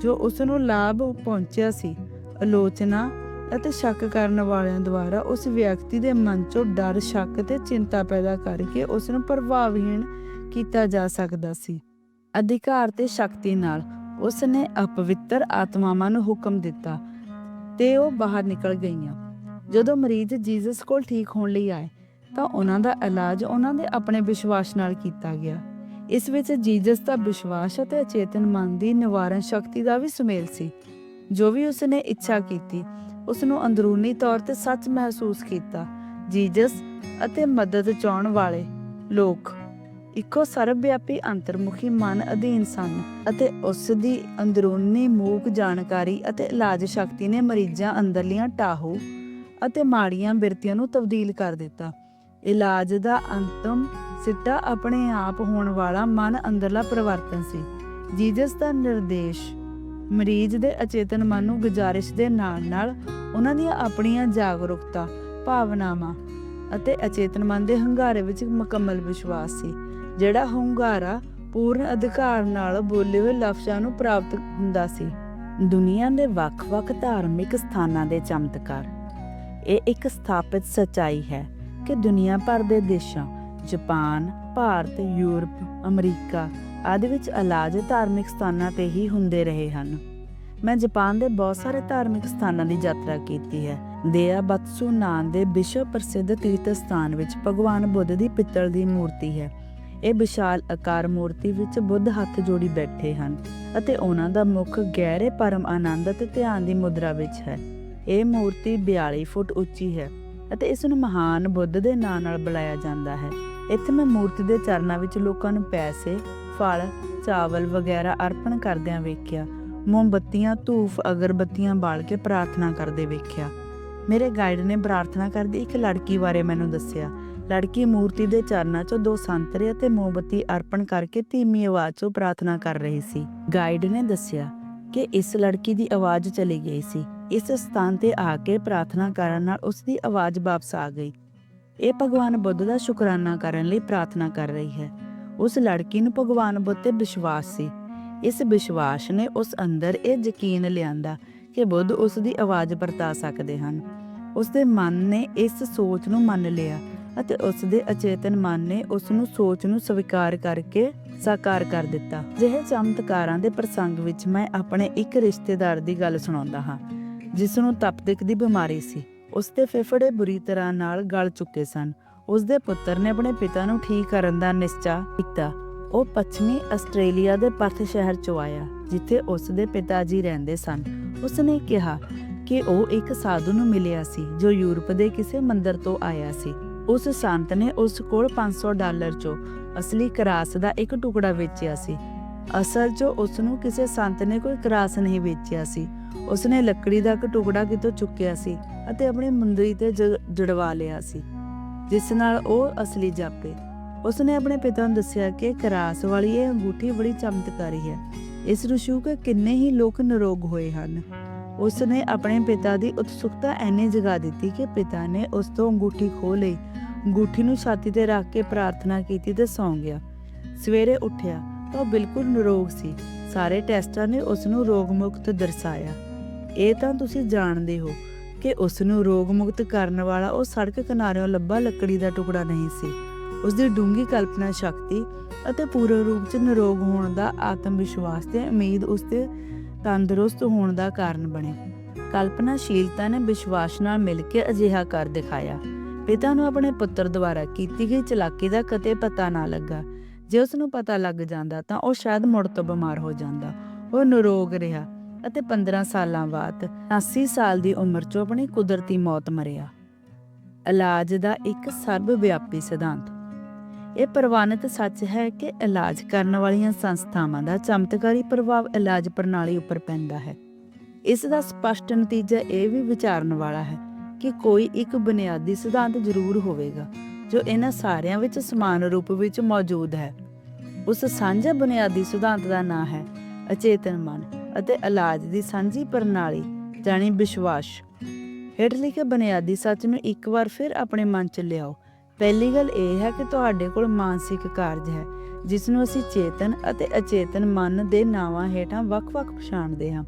ਜੋ ਉਸ ਨੂੰ ਲਾਭ ਪਹੁੰਚਿਆ ਸੀ, ਆਲੋਚਨਾ ਅਤੇ ਸ਼ੱਕ ਕਰਨ ਵਾਲਿਆਂ ਦੁਆਰਾ ਉਸ ਵਿਅਕਤੀ ਦੇ ਮਨ 'ਚੋਂ ਡਰ, ਸ਼ੱਕ ਤੇ ਚਿੰਤਾ ਪੈਦਾ ਕਰਕੇ ਉਸ ਨੂੰ ਪ੍ਰਭਾਵਹੀਣ ਕੀਤਾ ਜਾ ਸਕਦਾ ਸੀ। ਅਧਿਕਾਰ ਤੇ ਸ਼ਕਤੀ ਨਾਲ ਉਸ ਨੇ ਅਪਵਿੱਤਰ ਆਤਮਾਵਾਂ ਨੂੰ ਹੁਕਮ ਦਿੱਤਾ ਤੇ ਉਹ ਬਾਹਰ ਨਿਕਲ ਗਈਆਂ। ਜਦੋਂ ਮਰੀਜ਼ ਜੀਸਸ ਕੋਲ ਠੀਕ ਹੋਣ ਲਈ ਆਏ, ਤਾਂ ਉਹਨਾਂ ਦਾ ਇਲਾਜ ਉਹਨਾਂ ਦੇ ਆਪਣੇ ਵਿਸ਼ਵਾਸ ਨਾਲ ਕੀਤਾ ਗਿਆ। ਇਸ ਵਿੱਚ ਜੀਸਸ ਦਾ ਵਿਸ਼ਵਾਸ ਅਤੇ ਅਚੇਤਨ ਮਨ ਦੀ ਨਿਵਾਰਨ ਸ਼ਕਤੀ ਦਾ ਵੀ ਸੁਮੇਲ ਸੀ। ਜੋ ਵੀ ਉਸਨੇ ਇੱਛਾ ਕੀਤੀ ਉਸ ਨੂੰ ਅੰਦਰੂਨੀ ਤੌਰ ਤੇ ਸੱਚ ਮਹਿਸੂਸ ਕੀਤਾ। ਜੀਸਸ ਅਤੇ ਮਦਦ ਚਾਹਣ ਵਾਲੇ ਲੋਕ ਇੱਕੋ ਸਰਵਵਿਆਪੀ ਅੰਤਰਮੁਖੀ ਮਨ ਅਧੀਨ ਸਨ ਅਤੇ ਉਸ ਦੀ ਅੰਦਰੂਨੀ ਮੂਕ ਜਾਣਕਾਰੀ ਅਤੇ ਇਲਾਜ ਸ਼ਕਤੀ ਨੇ ਮਰੀਜ਼ਾਂ ਅੰਦਰਲੀਆਂ ਟਾਹੂ ਅਤੇ ਮਾੜੀਆਂ ਬਿਰਤੀਆਂ ਨੂੰ ਤਬਦੀਲ ਕਰ ਦਿੱਤਾ। ਇਲਾਜ ਦਾ ਅੰਤਮ ਸਿੱਟਾ ਆਪਣੇ ਆਪ ਹੋਣ ਵਾਲਾ ਮਨ ਅੰਦਰਲਾ ਪਰਿਵਰਤਨ ਸੀ। ਜੀਸਸ ਦਾ ਨਿਰਦੇਸ਼, ਮਰੀਜ਼ ਦੇ ਅਚੇਤਨ ਮਨ ਨੂੰ ਗੁਜ਼ਾਰਿਸ਼ ਦੇ ਨਾਲ-ਨਾਲ ਉਹਨਾਂ ਦੀਆਂ ਆਪਣੀਆਂ ਜਾਗਰੂਕਤਾ, ਭਾਵਨਾਵਾਂ ਅਤੇ ਅਚੇਤਨ ਮਨ ਦੇ ਹੰਗਾਰੇ ਵਿੱਚ ਮੁਕੰਮਲ ਵਿਸ਼ਵਾਸ ਸੀ, ਜਿਹੜਾ ਹੰਗਾਰਾ ਪੂਰਨ ਅਧਿਕਾਰ ਨਾਲ ਬੋਲੇ ਹੋਏ ਲਫ਼ਜ਼ਾਂ ਨੂੰ ਪ੍ਰਾਪਤ ਹੁੰਦਾ ਸੀ। ਦੁਨੀਆ ਦੇ ਵੱਖ-ਵੱਖ ਧਾਰਮਿਕ ਸਥਾਨਾਂ ਦੇ ਚਮਤਕਾਰ ਇਹ ਇੱਕ ਸਥਾਪਿਤ ਸਚਾਈ ਹੈ ਕਿ ਦੁਨੀਆ ਭਰ ਦੇ ਦੇਸ਼ਾਂ, ਜਾਪਾਨ, ਭਾਰਤ, ਯੂਰਪ, ਅਮਰੀਕਾ ਆਦਿ ਵਿੱਚ ਇਲਾਜ ਧਾਰਮਿਕ ਸਥਾਨਾਂ ਤੇ ਹੀ ਹੁੰਦੇ ਰਹੇ ਹਨ। ਮੈਂ ਜਾਪਾਨ ਦੇ ਬਹੁਤ ਸਾਰੇ ਧਾਰਮਿਕ ਸਥਾਨਾਂ ਦੀ ਯਾਤਰਾ ਕੀਤੀ ਹੈ। ਦੇਆ ਨਾਂ ਦੇ ਵਿਸ਼ਵ ਪ੍ਰਸਿੱਧ ਤੀਰਥ ਸਥਾਨ ਵਿੱਚ ਭਗਵਾਨ ਬੁੱਧ ਦੀ ਪਿੱਤਲ ਦੀ ਮੂਰਤੀ ਹੈ। ਇਹ ਵਿਸ਼ਾਲ ਆਕਾਰ ਮੂਰਤੀ ਵਿੱਚ ਬੁੱਧ ਹੱਥ ਜੋੜੀ ਬੈਠੇ ਹਨ ਅਤੇ ਉਹਨਾਂ ਦਾ ਮੁਖ ਗਹਿਰੇ ਪਰਮ ਆਨੰਦ ਅਤੇ ਧਿਆਨ ਦੀ ਮੁਦਰਾ ਵਿੱਚ ਹੈ। ਇਹ ਮੂਰਤੀ 42 ਫੁੱਟ ਉੱਚੀ ਹੈ ਅਤੇ ਇਸ ਨੂੰ ਮਹਾਨ ਬੁੱਧ ਦੇ ਨਾਂ ਨਾਲ ਬੁਲਾਇਆ ਜਾਂਦਾ ਹੈ। ਇੱਥੇ ਮੈਂ ਮੂਰਤੀ ਦੇ ਚਰਨਾਂ ਵਿੱਚ ਲੋਕਾਂ ਨੂੰ ਪੈਸੇ, ਫਲ, ਚਾਵਲ ਵਗੈਰਾ ਅਰਪਣ ਕਰਦਿਆਂ ਵੇਖਿਆ। ਮੋਮਬੱਤੀਆਂ, ਧੂਫ, ਅਗਰਬੱਤੀਆਂ ਬਾਲ ਕੇ ਪ੍ਰਾਰਥਨਾ ਕਰਦੇ ਵੇਖਿਆ। ਮੇਰੇ ਗਾਈਡ ਨੇ ਪ੍ਰਾਰਥਨਾ ਕਰਦੀ ਇੱਕ ਲੜਕੀ ਬਾਰੇ ਮੈਨੂੰ ਦੱਸਿਆ। ਲੜਕੀ ਮੂਰਤੀ ਦੇ ਚਰਨਾਂ 'ਚੋਂ ਦੋ ਸੰਤਰੇ ਅਤੇ ਮੋਮਬੱਤੀ ਅਰਪਣ ਕਰਕੇ ਧੀਮੀ ਆਵਾਜ਼ 'ਚੋਂ ਪ੍ਰਾਰਥਨਾ ਕਰ ਰਹੀ ਸੀ। ਗਾਈਡ ਨੇ ਦੱਸਿਆ ਕਿ ਇਸ ਲੜਕੀ ਦੀ ਆਵਾਜ਼ ਚਲੀ ਗਈ ਸੀ। ਇਸ ਸਥਾਨ ਤੇ ਆ ਕੇ ਪ੍ਰਾਰਥਨਾ ਕਰਨ ਨਾਲ ਉਸ ਦੀ ਆਵਾਜ਼ ਵਾਪਸ ਆ ਗਈ। ਇਹ ਭਗਵਾਨ ਬੁੱਧ ਦਾ ਸ਼ੁਕਰਾਨਾ ਕਰਨ ਲਈ ਪ੍ਰਾਰਥਨਾ ਕਰ ਰਹੀ ਹੈ। ਉਸ ਲੜਕੀ ਨੂੰ ਭਗਵਾਨ ਬੁੱਧ ਤੇ ਵਿਸ਼ਵਾਸ ਸੀ। ਇਸ ਵਿਸ਼ਵਾਸ ਨੇ ਉਸ ਅੰਦਰ ਇਹ ਯਕੀਨ ਲਿਆਂਦਾ ਕਿ ਬੁੱਧ ਉਸ ਦੀ ਆਵਾਜ਼ ਵਰਤਾ ਸਕਦੇ ਹਨ। ਉਸ ਦੇ ਮਨ ਨੇ ਇਸ ਸੋਚ ਨੂੰ ਮੰਨ ਲਿਆ ਅਤੇ ਉਸ ਦੇ ਅਚੇਤਨ ਮਨ ਨੇ ਉਸ ਨੂੰ ਸੋਚ ਨੂੰ ਸਵੀਕਾਰ ਕਰਕੇ ਸਾਕਾਰ ਕਰ ਦਿੱਤਾ। ਜਿਹੇ ਚਮਤਕਾਰਾਂ ਦੇ ਪ੍ਰਸੰਗ ਵਿੱਚ ਮੈਂ ਆਪਣੇ ਇੱਕ ਰਿਸ਼ਤੇਦਾਰ ਦੀ ਗੱਲ ਸੁਣਾਉਂਦਾ ਹਾਂ। ਜਿਸ ਨੂੰ ਤਪਦਿਕ ਦੀ ਬਿਮਾਰੀ ਸੀ। ਉਸ ਦੇ ਫੇਫੜੇ ਬੁਰੀ ਤਰ੍ਹਾਂ ਨਾਲ ਗਲ ਚੁੱਕੇ ਸਨ। ਉਸ ਦੇ ਪੁੱਤਰ ਨੇ ਆਪਣੇ ਪਿਤਾ ਨੂੰ ਠੀਕ ਕਰਨ ਦਾ ਨਿਸ਼ਚਾ ਕੀਤਾ। ਉਹ ਪੱਛਮੀ ਆਸਟ੍ਰੇਲੀਆ ਦੇ ਪਰਥ ਸ਼ਹਿਰ ਚ ਆਇਆ, ਜਿੱਥੇ ਉਸ ਦੇ ਪਿਤਾ ਜੀ ਰਹਿੰਦੇ ਸਨ। ਉਸ ਨੇ ਕਿਹਾ ਕਿ ਉਹ ਇੱਕ ਸਾਧੂ ਨੂੰ ਮਿਲਿਆ ਸੀ, ਜੋ ਯੂਰਪ ਦੇ ਕਿਸੇ ਮੰਦਰ ਤੋਂ ਆਇਆ ਸੀ। ਉਸ ਸੰਤ ਨੇ ਉਸ ਕੋਲ 500 ਡਾਲਰ ਚੋਂ ਅਸਲੀ ਕਰਾਸ ਦਾ ਇੱਕ ਟੁਕੜਾ ਵੇਚਿਆ ਸੀ। ਅਸਲ 'ਚ ਉਸ ਨੂੰ ਕਿਸੇ ਸੰਤ ਨੇ ਕੋਈ ਕਰਾਸ ਨਹੀਂ ਵੇਚਿਆ ਸੀ। ਉਸਨੇ ਲੱਕੜੀ ਦਾ ਇੱਕ ਟੁਕੜਾ ਕਿਤੋਂ ਚੁੱਕਿਆ ਸੀ ਅਤੇ ਆਪਣੀ ਮੁੰਦਰੀ ਤੇ ਜੜਵਾ ਲਿਆ ਸੀ, ਜਿਸ ਨਾਲ ਉਹ ਅਸਲੀ ਜਾਪੇ। ਉਸਨੇ ਆਪਣੇ ਪਿਤਾ ਨੂੰ ਦੱਸਿਆ ਕਿ ਕਰਾਸ ਵਾਲੀ ਇਹ ਅੰਗੂਠੀ ਬੜੀ ਚਮਤਕਾਰੀ ਹੈ। ਇਸ ਨੂੰ ਕੇ ਕਿੰਨੇ ਹੀ ਲੋਕ ਨਿਰੋਗ ਹੋਏ ਹਨ। ਉਸਨੇ ਆਪਣੇ ਪਿਤਾ ਦੀ ਉਤਸੁਕਤਾ ਐਨੇ ਜਗਾ ਦਿੱਤੀ ਕਿ ਪਿਤਾ ਨੇ ਉਸ ਤੋਂ ਅੰਗੂਠੀ ਖੋਹ ਲਈ, ਅੰਗੂਠੀ ਨੂੰ ਛਾਤੀ ਤੇ ਰੱਖ ਕੇ ਪ੍ਰਾਰਥਨਾ ਕੀਤੀ ਤੇ ਸੌਂ ਗਿਆ। ਸਵੇਰੇ ਉੱਠਿਆ ਤਾਂ ਉਹ ਬਿਲਕੁਲ ਨਿਰੋਗ ਸੀ। ਸਾਰੇ ਟੈਸਟਾਂ ਨੇ ਉਸ ਨੂੰ ਰੋਗ ਮੁਕਤ ਦਰਸਾਇਆ। ਇਹ ਤਾਂ ਤੁਸੀਂ ਜਾਣਦੇ ਹੋ ਕਿ ਉਸ ਨੂੰ ਰੋਗ ਮੁਕਤ ਕਰਨ ਵਾਲਾ ਉਹ ਸੜਕ ਕਿਨਾਰਿਓਂ ਲੱਭਾ ਲੱਕੜੀ ਦਾ ਟੁਕੜਾ ਨਹੀਂ ਸੀ। ਉਸ ਦੀ ਡੂੰਗੀ ਕਲਪਨਾ ਸ਼ਕਤੀ ਅਤੇ ਪੂਰਨ ਰੂਪ 'ਚ ਨਿਰੋਗ ਹੋਣ ਦਾ ਆਤਮ ਵਿਸ਼ਵਾਸ ਤੇ ਉਮੀਦ ਉਸ ਦੇ ਤੰਦਰੁਸਤ ਹੋਣ ਦਾ ਕਾਰਨ ਬਣੇ। ਕਲਪਨਾਸ਼ੀਲਤਾ ਨੇ ਵਿਸ਼ਵਾਸ ਨਾਲ ਮਿਲ ਕੇ ਅਜਿਹਾ ਕਰ ਦਿਖਾਇਆ। ਪਿਤਾ ਨੂੰ ਆਪਣੇ ਪੁੱਤਰ ਦੁਆਰਾ ਕੀਤੀ ਗਈ ਚਲਾਕੀ ਦਾ ਕਦੇ ਪਤਾ ਨਾ ਲੱਗਾ। ਜੇ ਉਸ ਨੂੰ ਪਤਾ ਲੱਗ ਜਾਂਦਾ ਤਾਂ ਉਹ ਸ਼ਾਇਦ ਮੁੜ ਤੋਂ ਬਿਮਾਰ ਹੋ ਜਾਂਦਾ। ਉਹ ਨਿਰੋਗ ਰਿਹਾ। ਅਤੇ 15 ਸਾਲਾਂ ਬਾਅਦ 80 ਸਾਲ ਦੀ ਉਮਰ 'ਚ ਆਪਣੀ ਕੁਦਰਤੀ ਮੌਤ ਮਰਿਆ। ਇਲਾਜ ਦਾ ਇੱਕ ਸਰਬ ਵਿਆਪੀ ਸਿਧਾਂਤ। ਇਹ ਪ੍ਰਵਾਨਿਤ ਸੱਚ ਹੈ ਕਿ ਇਲਾਜ ਕਰਨ ਵਾਲੀਆਂ ਸੰਸਥਾਵਾਂ ਦਾ ਚਮਤਕਾਰੀ ਪ੍ਰਭਾਵ ਇਲਾਜ ਪ੍ਰਣਾਲੀ ਉੱਪਰ ਪੈਂਦਾ ਹੈ। ਇਸ ਦਾ ਸਪਸ਼ਟ ਨਤੀਜਾ ਇਹ ਵੀ ਵਿਚਾਰਨ ਵਾਲਾ ਹੈ ਕਿ ਕੋਈ ਇੱਕ ਬੁਨਿਆਦੀ ਸਿਧਾਂਤ ਜ਼ਰੂਰ ਹੋਵੇਗਾ, ਜੋ ਇਹਨਾਂ ਸਾਰਿਆਂ ਵਿੱਚ ਸਮਾਨ ਰੂਪ ਵਿੱਚ ਮੌਜੂਦ ਹੈ। ਉਸ ਸਾਂਝਾ ਬੁਨਿਆਦੀ ਸਿਧਾਂਤ ਦਾ ਨਾਂ ਹੈ ਅਚੇਤਨ ਮਨ। ਅਤੇ ਇਲਾਜ ਦੀ ਸਾਂਝੀ ਪ੍ਰਣਾਲੀ, ਜਾਣੀ ਵਿਸ਼ਵਾਸ। ਹੇਠ ਲਿਖੇ ਬੁਨਿਆਦੀ ਸੱਚ ਨੂੰ ਇੱਕ ਵਾਰ ਫਿਰ ਆਪਣੇ ਮਨ 'ਚ ਲਿਆਓ। ਪਹਿਲੀ ਗੱਲ ਇਹ ਹੈ ਕਿ ਤੁਹਾਡੇ ਕੋਲ ਮਾਨਸਿਕ ਕਾਰਜ ਹੈ, ਜਿਸ ਨੂੰ ਅਸੀਂ ਚੇਤਨ ਅਤੇ ਅਚੇਤਨ ਮਨ ਦੇ ਨਾਵਾਂ ਹੇਠਾਂ ਵੱਖ-ਵੱਖ ਪਛਾਣਦੇ ਹਾਂ।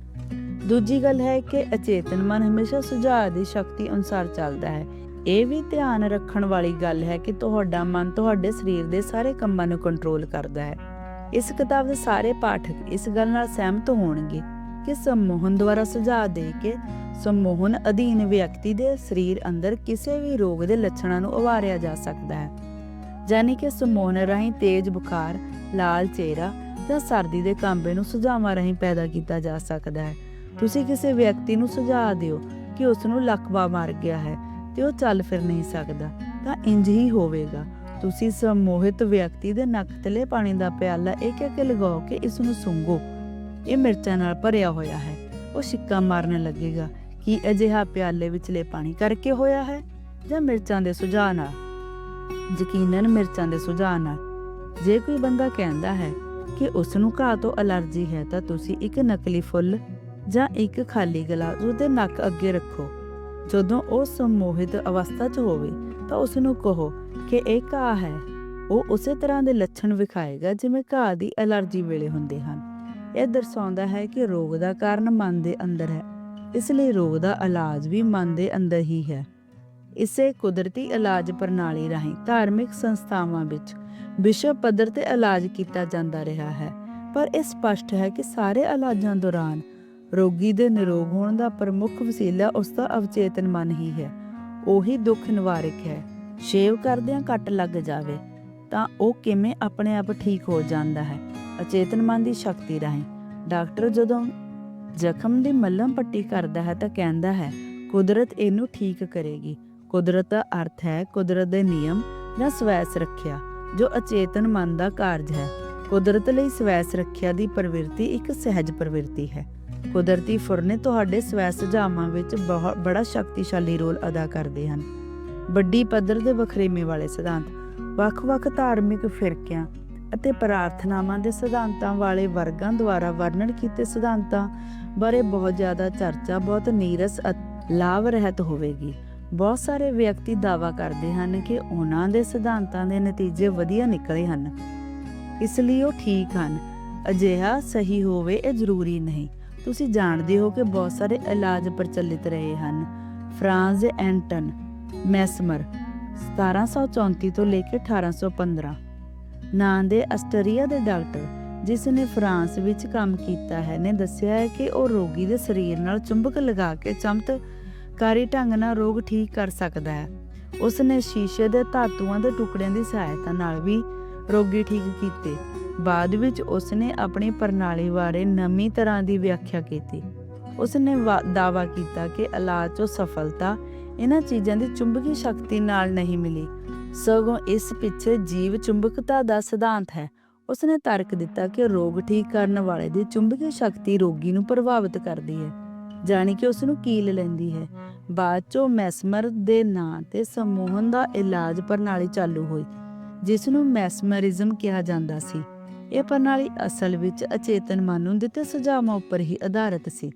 ਦੂਜੀ ਗੱਲ ਹੈ ਕਿ ਅਚੇਤਨ ਮਨ ਹਮੇਸ਼ਾ ਸੁਝਾਅ ਦੀ ਸ਼ਕਤੀ ਅਨੁਸਾਰ ਚੱਲਦਾ ਹੈ। ਇਹ ਵੀ ਧਿਆਨ ਰੱਖਣ ਵਾਲੀ ਗੱਲ ਹੈ ਕਿ ਤੁਹਾਡਾ ਮਨ ਤੁਹਾਡੇ ਸਰੀਰ ਦੇ ਸਾਰੇ ਕੰਮਾਂ ਨੂੰ ਕੰਟਰੋਲ ਕਰਦਾ ਹੈ। ਇਸ ਕਿਤਾਬ ਦੇ ਸਾਰੇ ਪਾਠਕ ਇਸ ਗੱਲ ਨਾਲ ਸਹਿਮਤ ਹੋਣਗੇ ਕਿ ਸਮੋਹਨ ਦੁਆਰਾ ਸੁਝਾਅ ਦੇ ਕੇ ਸਮੋਹਨ ਅਧੀਨ ਵਿਅਕਤੀ ਦੇ ਸਰੀਰ ਅੰਦਰ ਕਿਸੇ ਵੀ ਰੋਗ ਦੇ ਲੱਛਣਾਂ ਨੂੰ ਉਭਾਰਿਆ ਜਾ ਸਕਦਾ ਹੈ। ਯਾਨੀ ਕਿ ਸਮੋਹਨ ਰਾਹੀਂ ਤੇਜ਼ ਬੁਖਾਰ, ਲਾਲ ਚਿਹਰਾ ਜਾਂ ਸਰਦੀ ਦੇ ਕਾਂਬੇ ਨੂੰ ਸੁਝਾਵਾਂ ਰਾਹੀਂ ਪੈਦਾ ਕੀਤਾ ਜਾ ਸਕਦਾ ਹੈ। ਤੁਸੀਂ ਕਿਸੇ ਵਿਅਕਤੀ ਨੂੰ ਸੁਝਾਅ ਦਿਓ ਕਿ ਉਸ ਨੂੰ ਲਕਵਾ ਮਾਰ ਗਿਆ ਹੈ ਤੇ ਉਹ ਚੱਲ ਫਿਰ ਨਹੀਂ ਸਕਦਾ, ਤਾਂ ਇੰਜ ਹੀ ਹੋਵੇਗਾ। ਤੁਸੀਂ ਸਮੋਹਿਤ ਵਿਅਕਤੀ ਦੇ ਨੱਕ ਤਲੇ ਪਾਣੀ ਦਾ ਪਿਆਲਾ ਇਹ ਕਹਿ ਕੇ ਲਗਾਓ ਕਿ ਇਸ ਨੂੰ ਸੁੰਘੋ ਇਹ ਮਿਰਚਾਂ ਨਾਲ ਭਰਿਆ ਹੋਇਆ ਹੈ। ਉਹ ਸਿੱਕਾ ਮਾਰਨ ਲੱਗੇਗਾ ਕਿ ਅਜਿਹਾ ਪਿਆਲੇ ਵਿਚਲੇ ਪਾਣੀ ਕਰਕੇ ਹੋਇਆ ਹੈ ਜਾਂ ਮਿਰਚਾਂ ਦੇ ਸੁਝਾਅ ਨਾਲ। ਯਕੀਨਨ ਮਿਰਚਾਂ ਦੇ ਸੁਝਾਅ ਨਾਲ। ਜੇ ਕੋਈ ਬੰਦਾ ਕਹਿੰਦਾ ਹੈ ਕਿ ਉਸ ਨੂੰ ਘਾਹ ਤੋਂ ਅਲਰਜੀ ਹੈ ਤਾਂ ਤੁਸੀਂ ਇੱਕ ਨਕਲੀ ਫੁੱਲ ਜਾਂ ਇੱਕ ਖਾਲੀ ਗਲਾਸ ਉਹਦੇ ਨੱਕ ਅੱਗੇ ਰੱਖੋ। ਜਦੋਂ ਉਹ ਸਮੋਹਿਤ ਅਵਸਥਾ 'ਚ ਹੋਵੇ ਤਾਂ ਉਸ ਨੂੰ ਕਹੋ ਕਿ ਇਹ ਘਾਹ ਹੈ। ਉਹ ਉਸੇ ਤਰ੍ਹਾਂ ਦੇ ਲੱਛਣ ਵਿਖਾਏਗਾ ਜਿਵੇਂ ਘਾਹ ਦੀ ਅਲਰਜੀ ਵੇਲੇ ਹੁੰਦੇ ਹਨ। ਇਹ ਦਰਸਾਉਂਦਾ ਹੈ ਕਿ ਰੋਗ ਦਾ ਕਾਰਨ ਮਨ ਦੇ ਅੰਦਰ ਹੈ। ਇਸ ਲਈ ਰੋਗ ਦਾ ਇਲਾਜ ਵੀ ਮਨ ਦੇ ਅੰਦਰ ਹੀ ਹੈ। ਇਸੇ ਕੁਦਰਤੀ ਇਲਾਜ ਪ੍ਰਣਾਲੀ ਰਾਹੀਂ ਧਾਰਮਿਕ ਸੰਸਥਾਵਾਂ ਵਿੱਚ ਵਿਸ਼ਵ ਪੱਧਰ ਤੇ ਇਲਾਜ ਕੀਤਾ ਜਾਂਦਾ ਰਿਹਾ ਹੈ। ਪਰ ਇਹ ਸਪਸ਼ਟ ਹੈ ਕਿ ਸਾਰੇ ਇਲਾਜਾਂ ਦੌਰਾਨ ਰੋਗੀ ਦੇ ਨਿਰੋਗ ਹੋਣ ਦਾ ਪ੍ਰਮੁੱਖ ਵਸੀਲਾ ਉਸ ਦਾ ਅਵਚੇਤਨ ਮਨ ਹੀ ਹੈ। ਉਹੀ ਦੁੱਖ ਨਿਵਾਰਕ ਹੈ। ਸ਼ੇਵ ਕਰਦਿਆਂ ਕੱਟ ਲੱਗ ਜਾਵੇ, ਤਾਂ ਉਹ ਕਿਵੇਂ ਆਪਣੇ ਆਪ ਠੀਕ ਹੋ ਜਾਂਦਾ ਹੈ? ਅਚੇਤਨ ਮਨ ਦੀ ਸ਼ਕਤੀ ਰਾਹੀਂ। ਡਾਕਟਰ ਜਦੋਂ ਜ਼ਖਮ ਦੀ ਮੱਲਮ ਪੱਟੀ ਕਰਦਾ ਹੈ ਤਾਂ ਕਹਿੰਦਾ ਹੈ, ਕੁਦਰਤ ਇਹਨੂੰ ਠੀਕ ਕਰੇਗੀ। ਕੁਦਰਤ ਦਾ ਅਰਥ ਹੈ ਕੁਦਰਤ ਦੇ ਨਿਯਮ ਜਾਂ ਸਵੈ ਸੁਰੱਖਿਆ ਜੋ ਅਚੇਤਨ ਮਨ ਦਾ ਕਾਰਜ ਹੈ। ਕੁਦਰਤ ਲਈ ਸਵੈ ਸੁਰੱਖਿਆ ਦੀ ਪ੍ਰਵਿਰਤੀ ਇੱਕ ਸਹਿਜ ਪ੍ਰਵਿਰਤੀ ਹੈ। ਕੁਦਰਤੀ ਫੁਰਨੇ ਤੁਹਾਡੇ ਸਵੈ ਸੁਝਾਵਾਂ ਵਿੱਚ ਬਹੁਤ ਬੜਾ ਸ਼ਕਤੀਸ਼ਾਲੀ ਰੋਲ ਅਦਾ ਕਰਦੇ ਹਨ। ਵੱਡੀ ਪੱਧਰ ਦੇ ਵਖਰੇਵੇਂ ਵਾਲੇ ਸਿਧਾਂਤ, ਵੱਖ-ਵੱਖ ਧਾਰਮਿਕ ਫਿਰਕਿਆਂ ਅਤੇ ਪ੍ਰਾਰਥਨਾਵਾਂ ਦੇ ਸਿਧਾਂਤਾਂ ਵਾਲੇ ਵਰਗਾਂ ਦੁਆਰਾ ਵਰਣਨ ਕੀਤੇ ਸਿਧਾਂਤਾਂ ਬਾਰੇ ਬਹੁਤ ਜ਼ਿਆਦਾ ਚਰਚਾ, ਬਹੁਤ ਨੀਰਸ ਲਾਭ ਰਹਿਤ ਹੋਵੇਗੀ। ਬਹੁਤ ਸਾਰੇ ਵਿਅਕਤੀ ਦਾਅਵਾ ਕਰਦੇ ਹਨ ਕਿ ਉਹਨਾਂ ਦੇ ਸਿਧਾਂਤਾਂ ਦੇ ਨਤੀਜੇ ਵਧੀਆ ਨਿਕਲੇ ਹਨ, ਇਸ ਲਈ ਉਹ ਠੀਕ ਹਨ। ਅਜਿਹਾ ਸਹੀ ਹੋਵੇ ਇਹ ਜ਼ਰੂਰੀ ਨਹੀਂ। ਤੁਸੀਂ ਜਾਣਦੇ ਹੋ ਕਿ ਬਹੁਤ ਸਾਰੇ ਇਲਾਜ ਪ੍ਰਚਲਿਤ ਰਹੇ ਹਨ। ਫਰਾਂਜ਼ ਐਂਟਨ ਮੈਸਮਰ 1734 ਤੋਂ ਲੈ ਕੇ 1815 ਨਾਂ ਦੇ ਆਸਟਰੀਆ ਦੇ ਡਾਕਟਰ, ਜਿਸ ਨੇ ਫਰਾਂਸ ਵਿੱਚ ਕੰਮ ਕੀਤਾ ਹੈ, ਨੇ ਦੱਸਿਆ ਹੈ ਕਿ ਉਹ ਰੋਗੀ ਦੇ ਸਰੀਰ ਨਾਲ ਚੁੰਬਕ ਲਗਾ ਕੇ ਚਮਤਕਾਰੀ ਢੰਗ ਨਾਲ ਰੋਗ ਠੀਕ ਕਰ ਸਕਦਾ ਹੈ। ਉਸ ਨੇ ਸ਼ੀਸ਼ੇ ਦੇ ਧਾਤੂਆਂ ਦੇ ਟੁਕੜਿਆਂ ਦੀ ਸਹਾਇਤਾ ਨਾਲ ਵੀ ਰੋਗੀ ਠੀਕ ਕੀਤੇ। ਬਾਅਦ ਵਿੱਚ ਉਸ ਨੇ ਆਪਣੀ ਪ੍ਰਣਾਲੀ ਬਾਰੇ ਨਵੀਂ ਤਰ੍ਹਾਂ ਦੀ ਵਿਆਖਿਆ ਕੀਤੀ। ਉਸ ਨੇ ਦਾਅਵਾ ਕੀਤਾ ਕਿ ਇਲਾਜ ਚ ਸਫਲਤਾ ਇਹਨਾਂ ਚੀਜ਼ਾਂ ਦੀ ਚੁੰਬਕੀ ਸ਼ਕਤੀ ਨਾਲ ਨਹੀਂ ਮਿਲੀ। ਸਗੋਂ ਇਸ ਪਿੱਛੇ ਜੀਵ ਚੁੰਬਕਤਾ ਦਾ ਸਿਧਾਂਤ ਹੈ। ਉਸ ਤਰਕ ਦਿੱਤਾ ਕਿ ਰੋਗ ਠੀਕ ਕਰਨ ਵਾਲੇ ਦੀ ਚੁੰਬਕੀ ਸ਼ਕਤੀ ਰੋਗੀ ਨੂੰ ਪ੍ਰਭਾਵਿਤ ਕਰਦੀ ਹੈ, ਜਾਣੀ ਕਿ ਉਸ ਨੂੰ ਕੀਲ ਲੈਂਦੀ ਹੈ। ਬਾਅਦ ਚੋਂ ਮੈਸਮਰ ਦੇ ਨਾਂ ਤੇ ਸਮੋਹਨ ਦਾ ਇਲਾਜ ਪ੍ਰਣਾਲੀ ਚਾਲੂ ਹੋਈ ਜਿਸ ਨੂੰ ਮੈਸਮਰਿਜ਼ਮ ਕਿਹਾ ਜਾਂਦਾ ਸੀ। ਇਹ ਪ੍ਰਣਾਲੀ ਅਸਲ ਵਿੱਚ ਅਚੇਤਨ ਮਨ ਨੂੰ ਦਿੱਤੇ ਸੁਝਾਵਾਂ ਉੱਪਰ ਹੀ ਆਧਾਰਿਤ ਸੀ।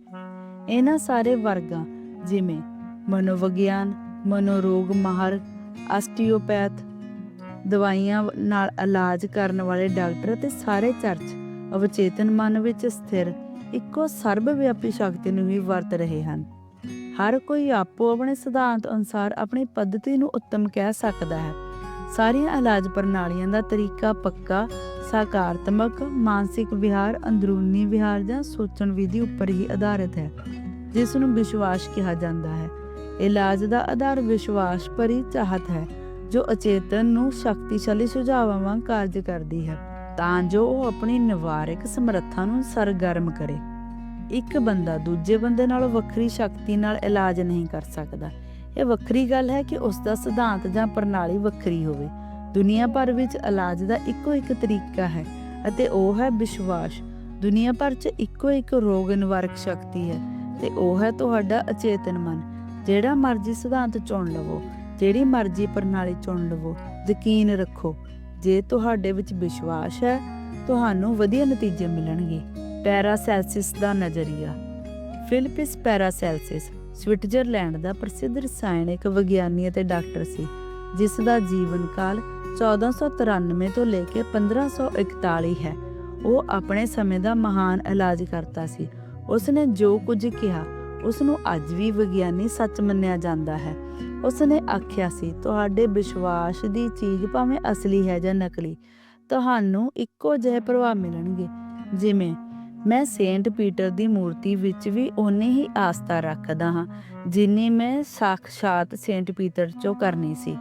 ਇਹਨਾਂ ਸਾਰੇ ਵਰਗਾਂ, ਜਿਵੇਂ ਮਨੋਵਿਗਿਆਨ, ਮਨੋਰੋਗ, ਮਾਹਰ ਆਸਟੀਓਪੈਥ ਦਵਾਈਆਂ ਨਾਲ ਇਲਾਜ ਕਰਨ ਵਾਲੇ ਡਾਕਟਰ ਅਤੇ ਸਾਰੇ ਚਰਚ ਅਵਚੇਤਨ ਮਨ ਵਿੱਚ ਸਥਿਰ, ਇੱਕੋ ਸਰਬ ਵਿਆਪੀ ਸ਼ਕਤੀ ਨੂੰ ਹੀ ਵਰਤ ਰਹੇ ਹਨ। ਹਰ ਕੋਈ ਆਪੋ ਆਪਣੇ ਸਿਧਾਂਤ ਅਨੁਸਾਰ ਆਪਣੀ ਪੱਧਤੀ ਨੂੰ ਉੱਤਮ ਕਹਿ ਸਕਦਾ ਹੈ। ਸਾਰੀਆਂ ਇਲਾਜ ਪ੍ਰਣਾਲੀਆਂ ਦਾ ਤਰੀਕਾ ਪੱਕਾ, ਸਾਕਾਰਤਮਕ, ਮਾਨਸਿਕ ਵਿਹਾਰ, ਅੰਦਰੂਨੀ ਵਿਹਾਰ ਜਾਂ ਸੋਚਣ ਵਿਧੀ ਉੱਪਰ ਹੀ ਆਧਾਰਿਤ ਹੈ, ਜਿਸ ਨੂੰ ਵਿਸ਼ਵਾਸ ਕਿਹਾ ਜਾਂਦਾ ਹੈ। ਇਲਾਜ ਦਾ ਆਧਾਰ ਵਿਸ਼ਵਾਸ ਭਰੀ ਚਾਹਤ ਹੈ, ਜੋ ਅਚੇਤਨ ਨੂੰ ਸ਼ਕਤੀਸ਼ਾਲੀ ਸੁਝਾਵਾਂ ਵਾਂਗ ਕਾਰਜ ਕਰਦੀ ਹੈ। ਤਾਂ ਜੋ ਉਹ ਆਪਣੀ ਨਿਵਾਰਕ ਸਮਰੱਥਾ ਨੂੰ ਸਰਗਰਮ ਕਰੇ। ਇੱਕ ਬੰਦਾ ਦੂਜੇ ਬੰਦੇ ਨਾਲੋਂ ਵੱਖਰੀ ਸ਼ਕਤੀ ਨਾਲ ਇਲਾਜ ਨਹੀਂ ਕਰ ਸਕਦਾ। ਇਹ ਵੱਖਰੀ ਗੱਲ ਹੈ ਕਿ ਉਸ ਦਾ ਸਿਧਾਂਤ ਜਾਂ ਪ੍ਰਣਾਲੀ ਵੱਖਰੀ ਹੋਵੇ। ਦੁਨੀਆ ਭਰ ਵਿੱਚ ਇਲਾਜ ਦਾ ਇੱਕੋ ਇੱਕ ਤਰੀਕਾ ਹੈ ਅਤੇ ਉਹ ਹੈ ਵਿਸ਼ਵਾਸ। ਦੁਨੀਆ ਭਰ 'ਚ ਇੱਕੋ ਇੱਕ ਰੋਗ ਨਿਵਾਰਕ ਸ਼ਕਤੀ ਹੈ ਤੇ ਉਹ ਹੈ ਤੁਹਾਡਾ ਅਚੇਤਨ ਮਨ। ਜਿਹੜਾ ਮਰਜ਼ੀ ਸਿਧਾਂਤ ਚੁਣ ਲਵੋ, ਜਿਹੜੀ ਮਰਜ਼ੀ ਪ੍ਰਣਾਲੀ ਚੁਣ ਲਵੋ, ਯਕੀਨ ਰੱਖੋ, ਜੇ ਤੁਹਾਡੇ ਵਿੱਚ ਵਿਸ਼ਵਾਸ ਹੈ, ਤੁਹਾਨੂੰ ਵਧੀਆ ਨਤੀਜੇ ਮਿਲਣਗੇ। ਪੈਰਾਸੈਲਸਿਸ ਦਾ ਨਜ਼ਰੀਆ। ਫਿਲਿਪਸ ਪੈਰਾਸੈਲਸਿਸ ਸਵਿਟਜ਼ਰਲੈਂਡ ਦਾ ਪ੍ਰਸਿੱਧ ਰਸਾਇਣਿਕ ਵਿਗਿਆਨੀ ਅਤੇ ਡਾਕਟਰ ਸੀ, ਜਿਸ ਦਾ ਜੀਵਨ ਕਾਲ 1493 ਤੋਂ ਲੈ ਕੇ 1541 ਹੈ। ਉਹ ਆਪਣੇ ਸਮੇਂ ਦਾ ਮਹਾਨ ਇਲਾਜ ਕਰਤਾ ਸੀ। ਉਸ ਨੇ ਜੋ ਕੁਝ ਕਿਹਾ ਉਸ ਨੂੰ ਅੱਜ ਵੀ ਵਿਗਿਆਨੀ ਸੱਚ ਮੰਨਿਆ ਜਾਂਦਾ ਹੈ। ਉਸ ਨੇ ਆਖਿਆ ਸੀ, ਤੁਹਾਡੇ ਵਿਸ਼ਵਾਸ ਦੀ ਚੀਜ਼ ਭਾਵੇਂ ਅਸਲੀ ਹੈ ਜਾਂ ਨਕਲੀ, ਤੁਹਾਨੂੰ ਇੱਕੋ ਜਿਹੇ ਪ੍ਰਭਾਵ ਮਿਲਣਗੇ। ਜਿਵੇਂ, ਮੈਂ ਸੇਂਟ ਪੀਟਰ ਦੀ ਮੂਰਤੀ ਵਿੱਚ ਵੀ ਓਨੀ ਹੀ ਆਸਥਾ ਰੱਖਦਾ ਹਾਂ, ਜਿੰਨੀ ਮੈਂ ਸਾਖਸ਼ਾਤ ਸੇਂਟ ਪੀਟਰ ਚੋਂ ਕਰਨੀ ਸੀ।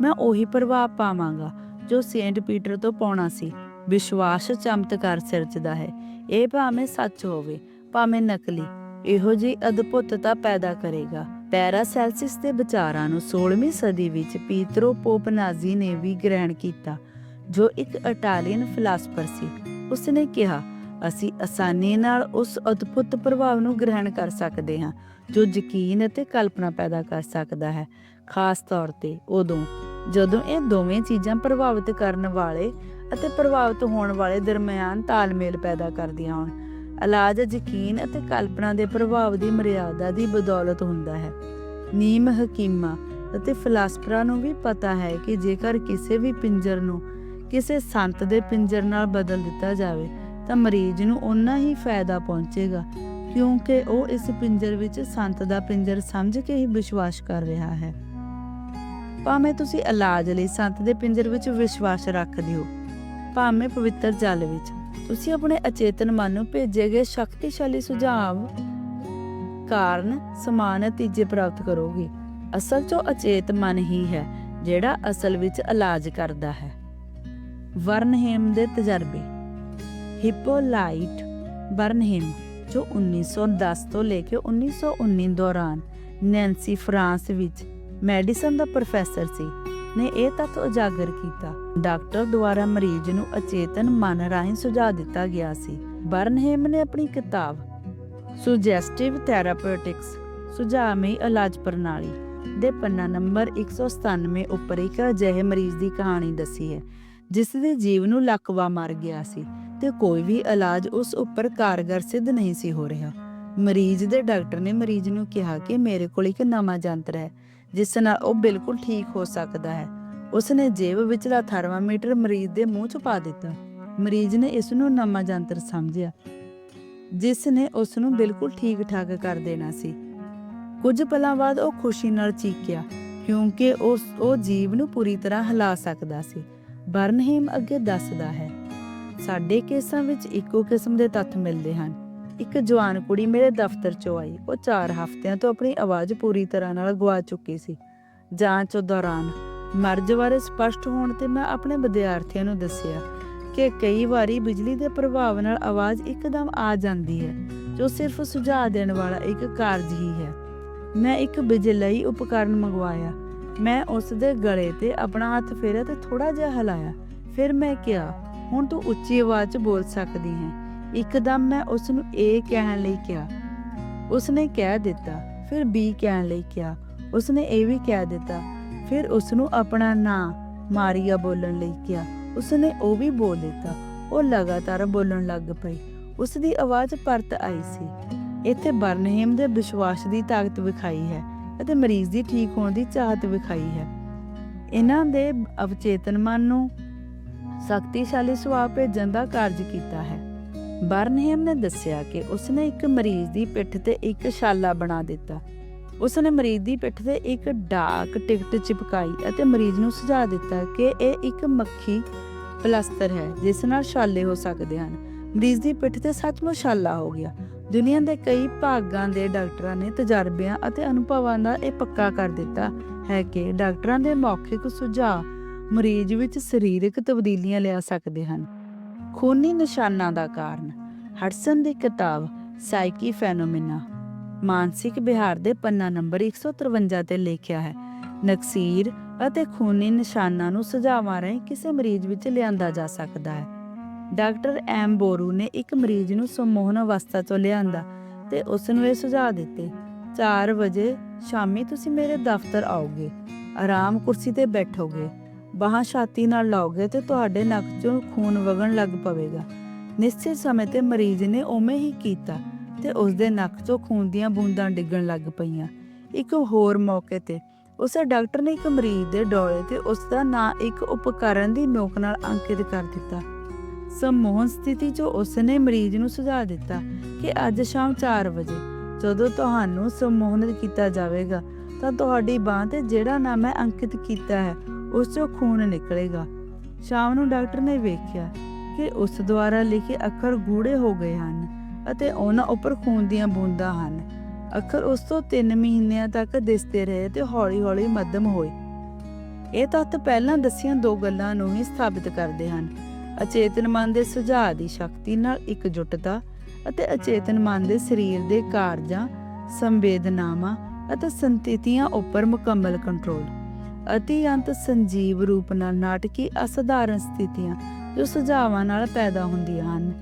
ਮੈਂ ਉਹੀ ਪ੍ਰਭਾਵ ਪਾਵਾਂਗਾ ਜੋ ਸੇਂਟ ਪੀਟਰ ਤੋਂ ਪਾਉਣਾ ਸੀ। ਵਿਸ਼ਵਾਸ ਚਮਤਕਾਰ ਸਿਰਜਦਾ ਹੈ। ਇਹ ਭਾਵੇਂ ਸੱਚ ਹੋਵੇ, ਭਾਵੇਂ ਨਕਲੀ ਇਹੋ ਜਿਹੀ ਅਦਭੁਤਤਾ ਪੈਦਾ ਕਰੇਗਾ। ਪੈਰਾਸੈਲਸਿਸ ਦੇ ਵਿਚਾਰਾਂ ਨੂੰ 16ਵੀਂ ਸਦੀ ਵਿੱਚ ਪੀਤਰੋ ਪੋਪਨਾਜ਼ੀ ਨੇ ਵੀ ਗ੍ਰਹਿਣ ਕੀਤਾ, ਜੋ ਇੱਕ ਇਟਾਲੀਅਨ ਫਿਲਾਸਫਰ ਸੀ। ਉਸ ਕਿਹਾ, ਅਸੀਂ ਆਸਾਨੀ ਨਾਲ ਉਸ ਅਦਭੁਤ ਪ੍ਰਭਾਵ ਨੂੰ ਗ੍ਰਹਿਣ ਕਰ ਸਕਦੇ ਹਾਂ, ਜੋ ਯਕੀਨ ਅਤੇ ਕਲਪਨਾ ਪੈਦਾ ਕਰ ਸਕਦਾ ਹੈ। ਖਾਸ ਤੌਰ ਤੇ ਉਦੋਂ, ਜਦੋਂ ਇਹ ਦੋਵੇਂ ਚੀਜ਼ਾਂ ਪ੍ਰਭਾਵਿਤ ਕਰਨ ਵਾਲੇ ਅਤੇ ਪ੍ਰਭਾਵਿਤ ਹੋਣ ਵਾਲੇ ਦਰਮਿਆਨ ਤਾਲਮੇਲ ਪੈਦਾ ਕਰਦੀਆਂ ਹੋਣ। ਇਲਾਜ ਯਕੀਨ ਅਤੇ ਕਲਪਨਾ ਦੇ ਪ੍ਰਭਾਵ ਦੀ ਮਰਿਆਦਾ ਦੀ ਬਦੌਲਤ ਹੁੰਦਾ ਹੈ। ਨੀਮ ਹਕੀਮਾ ਅਤੇ ਫਿਲਾਸਫਰਾਂ ਨੂੰ ਵੀ ਪਤਾ ਹੈ ਕਿ ਜੇਕਰ ਕਿਸੇ ਵੀ ਪਿੰਜਰ ਨੂੰ ਕਿਸੇ ਸੰਤ ਦੇ ਪਿੰਜਰ ਨਾਲ ਬਦਲ ਦਿੱਤਾ ਜਾਵੇ, ਤਾਂ ਮਰੀਜ਼ ਨੂੰ ਉਨਾ ਹੀ ਫਾਇਦਾ ਪਹੁੰਚੇਗਾ, ਕਿਉਂਕਿ ਉਹ ਇਸ ਪਿੰਜਰ ਵਿੱਚ ਸੰਤ ਦਾ ਪਿੰਜਰ ਸਮਝ ਕੇ ਹੀ ਵਿਸ਼ਵਾਸ ਕਰ ਰਿਹਾ ਹੈ। ਭਾਵੇਂ ਤੁਸੀਂ ਇਲਾਜ ਲਈ ਸੰਤ ਦੇ ਪਿੰਜਰ ਵਿੱਚ ਵਿਸ਼ਵਾਸ ਰੱਖਦੇ ਹੋ ਭਾਵੇਂ ਪਵਿੱਤਰ ਜਲ ਵਿੱਚ ਤੁਸੀਂ ਆਪਣੇ ਅਚੇਤਨ ਮਨ ਨੂੰ ਭੇਜੇ ਗਏ ਸ਼ਕਤੀਸ਼ਾਲੀ ਸੁਝਾਅ ਕਾਰਨ ਸਮਾਨ ਨਤੀਜੇ ਪ੍ਰਾਪਤ ਕਰੋਗੇ। ਅਸਲ 'ਚ ਅਚੇਤ ਮਨ ਹੀ ਹੈ, ਜਿਹੜਾ ਅਸਲ ਵਿੱਚ ਇਲਾਜ ਕਰਦਾ ਹੈ। ਵਰਨਹੇਮ ਦੇ ਤਜਰਬੇ। ਹਿਪੋਲਾਈਟ ਬਰਨਹੇਮ ਜੋ 1910 ਤੋਂ ਲੈ ਕੇ 1919 ਦੌਰਾਨ ਨੈਂਸੀ ਫਰਾਂਸ ਵਿੱਚ ਮੈਡੀਸਨ ਦਾ ਪ੍ਰੋਫੈਸਰ ਸੀ ਨੇ ਇਹ ਤੱਥ ਉਜਾਗਰ ਕੀਤਾ। ਡਾਕਟਰ ਦੁਆਰਾ ਮਰੀਜ਼ ਨੂੰ ਅਚੇਤਨ ਮਨ ਰਾਹੀਂ ਸੁਝਾਅ ਦਿੱਤਾ ਗਿਆ ਸੀ। ਬਰਨਹੇਮ ਨੇ ਆਪਣੀ ਕਿਤਾਬ ਸੁਜੈਸਟਿਵ ਥੈਰਾਪਿਊਟਿਕਸ ਸੁਝਾਅਮਈ ਇਲਾਜ ਪ੍ਰਣਾਲੀ ਦੇ ਪੰਨਾ ਨੰਬਰ 197 ਉੱਪਰ ਇੱਕ ਅਜਿਹੇ ਮਰੀਜ਼ ਦੀ ਕਹਾਣੀ ਦੱਸੀ ਹੈ, ਜਿਸ ਦੇ ਜੀਵ ਨੂੰ ਲਕਵਾ ਮਾਰ ਗਿਆ ਸੀ ਤੇ ਕੋਈ ਵੀ ਇਲਾਜ ਉਸ ਉੱਪਰ ਕਾਰਗਰ ਸਿੱਧ ਨਹੀਂ ਸੀ ਹੋ ਰਿਹਾ। ਮਰੀਜ਼ ਦੇ ਡਾਕਟਰ ਨੇ ਮਰੀਜ਼ ਨੂੰ ਕਿਹਾ ਕਿ ਮੇਰੇ ਕੋਲ ਇੱਕ ਨਵਾਂ ਯੰਤਰ ਹੈ ਜਿਸ ਨਾਲ ਉਹ ਬਿਲਕੁਲ ਠੀਕ ਹੋ ਸਕਦਾ ਹੈ। ਉਸ ਜੇਬ ਵਿਚਲਾ ਥਰਮਾਮੀਟਰ ਮਰੀਜ਼ ਦੇ ਮੂੰਹ 'ਚ ਪਾ ਦਿੱਤਾ। ਮਰੀਜ਼ ਨੇ ਇਸ ਨੂੰ ਨਵਾਂ ਯੰਤਰ ਸਮਝਿਆ, ਜਿਸ ਨੇ ਉਸ ਨੂੰ ਬਿਲਕੁਲ ਠੀਕ ਠਾਕ ਕਰ ਦੇਣਾ ਸੀ। ਕੁਝ ਪਲਾਂ ਬਾਅਦ ਉਹ ਖੁਸ਼ੀ ਨਾਲ ਚੀਕਿਆ ਕਿਉਂਕਿ ਉਸ, ਉਹ ਜੀਵ ਨੂੰ ਪੂਰੀ ਤਰ੍ਹਾਂ ਹਿਲਾ ਸਕਦਾ ਸੀ। ਬਰਨਹੀਮ ਅੱਗੇ ਦੱਸਦਾ ਹੈ, ਸਾਡੇ ਕੇਸਾਂ ਵਿੱਚ ਇੱਕੋ ਕਿਸਮ ਦੇ ਤੱਥ ਮਿਲਦੇ ਹਨ। ਇੱਕ ਜਵਾਨ ਕੁੜੀ ਮੇਰੇ ਦਫ਼ਤਰ 'ਚੋਂ ਆਈ। ਉਹ 4 ਹਫ਼ਤਿਆਂ ਤੋਂ ਆਪਣੀ ਆਵਾਜ਼ ਪੂਰੀ ਤਰ੍ਹਾਂ ਨਾਲ ਗਵਾ ਚੁੱਕੀ ਸੀ। ਜਾਂਚ ਦੌਰਾਨ ਮਰਜ਼ ਬਾਰੇ ਸਪਸ਼ਟ ਹੋਣ ਤੇ ਮੈਂ ਆਪਣੇ ਵਿਦਿਆਰਥੀਆਂ ਨੂੰ ਦੱਸਿਆ ਕਿ ਕਈ ਵਾਰੀ ਬਿਜਲੀ ਦੇ ਪ੍ਰਭਾਵ ਨਾਲ ਆਵਾਜ਼ ਇੱਕਦਮ ਆ ਜਾਂਦੀ ਹੈ, ਜੋ ਸਿਰਫ ਸੁਝਾਅ ਦੇਣ ਵਾਲਾ ਇੱਕ ਕਾਰਜ ਹੀ ਹੈ। ਮੈਂ ਇੱਕ ਬਿਜਲਈ ਉਪਕਰਨ ਮੰਗਵਾਇਆ। ਮੈਂ ਉਸ ਦੇ ਗਲੇ ਤੇ ਆਪਣਾ ਹੱਥ ਫੇਰਿਆ ਤੇ ਥੋੜਾ ਜਿਹਾ ਹਿਲਾਇਆ। ਫਿਰ ਮੈਂ ਕਿਹਾ, ਹੁਣ ਤੂੰ ਉੱਚੀ ਆਵਾਜ਼ 'ਚ ਬੋਲ ਸਕਦੀ ਹੈ। ਇੱਕਦਮ ਮੈਂ ਉਸ ਨੂੰ ਏ ਕਹਿਣ ਲਈ ਕਿਹਾ। ਉਸ ਨੇ ਕਹਿ ਦਿੱਤਾ, ਫਿਰ ਬੀ ਕਹਿਣ ਲਈ ਕਿਹਾ। ਉਸ ਨੇ ਇਹ ਵੀ ਕਹਿ ਦਿੱਤਾ, ਫਿਰ ਉਸ ਨੂੰ ਆਪਣਾ ਨਾਂ ਮਾਰੀਆ ਬੋਲਣ ਲਈ ਕਿਹਾ। ਉਸ ਨੇ ਉਹ ਵੀ ਬੋਲ ਦਿੱਤਾ। ਉਹ ਲਗਾਤਾਰ ਬੋਲਣ ਲੱਗ ਪਈ। ਉਸ ਦੀ ਆਵਾਜ਼ ਪਰਤ ਆਈ ਸੀ। ਇੱਥੇ ਬਰਨਹੇਮ ਦੇ ਵਿਸ਼ਵਾਸ ਦੀ ਤਾਕਤ ਵਿਖਾਈ ਹੈ ਅਤੇ ਮਰੀਜ਼ ਦੀ ਠੀਕ ਹੋਣ ਦੀ ਚਾਹਤ ਵਿਖਾਈ ਹੈ। ਇਹਨਾਂ ਦੇ ਅਵਚੇਤਨ ਮਨ ਨੂੰ ਸ਼ਕਤੀਸ਼ਾਲੀ ਸੁਭਾਅ ਭੇਜਣ ਦਾ ਕਾਰਜ ਕੀਤਾ ਹੈ। ਬਰਨਹੇਮ ਨੇ ਦੱਸਿਆ ਕਿ ਉਸਨੇ ਇੱਕ ਮਰੀਜ਼ ਦੀ ਪਿੱਠ ਤੇ ਇੱਕ ਛਾਲਾ ਬਣਾ ਦਿੱਤਾ। ਉਸਨੇ ਮਰੀਜ਼ ਦੀ ਪਿੱਠ ਤੇ ਇੱਕ ਡਾਕ ਟਿਕਟ ਚਿਪਕਾਈ ਅਤੇ ਮਰੀਜ਼ ਨੂੰ ਸੁਝਾਅ ਦਿੱਤਾ ਕਿ ਇਹ ਇੱਕ ਮੱਖੀ ਪਲਸਤਰ ਹੈ, ਜਿਸ ਨਾਲ ਛਾਲੇ ਹੋ ਸਕਦੇ ਹਨ। ਮਰੀਜ਼ ਦੀ ਪਿੱਠ ਤੇ ਸੱਚਮੁੱਚ ਛਾਲਾ ਹੋ ਗਿਆ। ਦੁਨੀਆ ਦੇ ਕਈ ਭਾਗਾਂ ਦੇ ਡਾਕਟਰਾਂ ਨੇ ਤਜਰਬਿਆਂ ਅਤੇ ਅਨੁਭਵਾਂ ਦਾ ਇਹ ਪੱਕਾ ਕਰ ਦਿੱਤਾ ਹੈ ਕਿ ਡਾਕਟਰਾਂ ਦੇ ਮੌਖਿਕ ਸੁਝਾਅ ਮਰੀਜ਼ ਵਿੱਚ ਸਰੀਰਕ ਤਬਦੀਲੀਆਂ ਲਿਆ ਸਕਦੇ ਹਨ। ਖੂਨੀ ਨਿਸ਼ਾਨਾਂ ਦਾ ਕਾਰਨ, ਹਡਸਨ ਦੀ ਕਿਤਾਬ ਸਾਈਕੀ ਫੈਨੋਮੇਨਾ, ਮਾਨਸਿਕ ਬਿਹਾਰ ਦੇ ਪੰਨਾ ਨੰਬਰ 153 ਤੇ ਲਿਖਿਆ ਹੈ। ਨਕਸੀਰ ਅਤੇ ਖੂਨੀ ਨਿਸ਼ਾਨਾਂ ਨੂੰ ਸੁਝਾਵਾਂ ਰਾਹੀਂ ਕਿਸੇ ਮਰੀਜ਼ ਵਿੱਚ ਲਿਆਂਦਾ ਜਾ ਸਕਦਾ ਹੈ। ਡਾਕਟਰ ਐਮ ਬੋਰੂ ਨੇ ਇੱਕ ਮਰੀਜ਼ ਨੂੰ ਸਮੋਹਨ ਅਵਸਥਾ ਤੋਂ ਲਿਆਂਦਾ ਤੇ ਉਸ ਨੂੰ ਇਹ ਸੁਝਾਅ ਦਿੱਤੇ 4 ਵਜੇ ਸ਼ਾਮੀ ਤੁਸੀਂ ਮੇਰੇ ਦਫ਼ਤਰ ਆਓਗੇ, ਆਰਾਮ ਕੁਰਸੀ ਤੇ ਬੈਠੋਗੇ। ਬਾਹਾਂ ਛਾਤੀ ਨਾਲ ਲਾਓਗੇ ਤੇ ਤੁਹਾਡੇ ਨੱਕ 'ਚੋਂ ਖੂਨ ਵਗਣ ਲੱਗ ਪਵੇਗਾ। ਨਿਸ਼ਚਿਤ ਸਮੇਂ ਤੇ ਮਰੀਜ਼ ਨੇ ਉਵੇਂ ਹੀ ਕੀਤਾ ਤੇ ਉਸ ਦੇ ਨੱਕ 'ਚੋਂ ਖੂਨ ਦੀਆਂ ਬੂੰਦਾਂ ਡਿੱਗਣ ਲੱਗ ਪਈਆਂ। ਇੱਕ ਹੋਰ ਮੌਕੇ ਤੇ ਉਸੇ ਡਾਕਟਰ ਨੇ ਇੱਕ ਮਰੀਜ਼ ਦੇ ਡੋਲੇ ਤੇ ਉਸ ਦਾ ਨਾਂ ਇੱਕ ਉਪਕਰਨ ਦੀ ਨੋਕ ਨਾਲ ਅੰਕਿਤ ਕਰ ਦਿੱਤਾ। ਸਮੋਹਨ ਸਥਿਤੀ 'ਚ ਉਸ ਨੇ ਮਰੀਜ਼ ਨੂੰ ਸੁਝਾਅ ਦਿੱਤਾ ਕਿ ਅੱਜ ਸ਼ਾਮ 4 ਵਜੇ ਜਦੋਂ ਤੁਹਾਨੂੰ ਸਮੋਹਨ ਕੀਤਾ ਜਾਵੇਗਾ ਤਾਂ ਤੁਹਾਡੀ ਬਾਹ ਤੇ ਜਿਹੜਾ ਨਾਮ ਹੈ ਅੰਕਿਤ ਕੀਤਾ ਹੈ ਉਸ 'ਚੋਂ ਖੂਨ ਨਿਕਲੇਗਾ। ਸ਼ਾਮ ਨੂੰ ਡਾਕਟਰ ਨੇ ਵੇਖਿਆ ਕਿ ਉਸ ਦੁਆਰਾ ਲਿਖੇ ਅੱਖਰ ਗੂੜੇ ਹੋ ਗਏ ਹਨ ਅਤੇ ਉਹਨਾਂ ਉੱਪਰ ਖੂਨ ਦੀਆਂ ਬੂੰਦਾਂ ਹਨ। ਅੱਖਰ ਉਸ ਤੋਂ 3 ਮਹੀਨਿਆਂ ਤੱਕ ਦਿਸਦੇ ਰਹੇ ਤੇ ਹੌਲੀ-ਹੌਲੀ ਮੱਧਮ ਹੋਏ। ਇਹ ਤੱਥ ਪਹਿਲਾਂ ਦੱਸੀਆਂ ਦੋ ਗੱਲਾਂ ਨੂੰ ਹੀ ਸਥਾਪਿਤ ਕਰਦੇ ਹਨ। ਅਚੇਤਨ ਮਨ ਦੇ ਸੁਝਾਅ ਦੀ ਸ਼ਕਤੀ ਨਾਲ ਇਕਜੁੱਟਤਾ ਅਤੇ ਅਚੇਤਨ ਮਨ ਦੇ ਸਰੀਰ ਦੇ ਕਾਰਜਾਂ, ਸੰਵੇਦਨਾਵਾਂ ਅਤੇ ਸੰਤਿਤੀਆਂ ਉੱਪਰ ਮੁਕੰਮਲ ਕੰਟਰੋਲ। ਅਤੀ ਅੰਤ ਸੰਜੀਵ ਰੂਪ ਨਾਲ ਨਾਟਕੀ ਅਸਧਾਰਨ ਸਥਿਤੀਆਂ ਜੋ ਸੁਝਾਵਾਂ ਨਾਲ ਪੈਦਾ ਹੁੰਦੀਆਂ ਹਨ।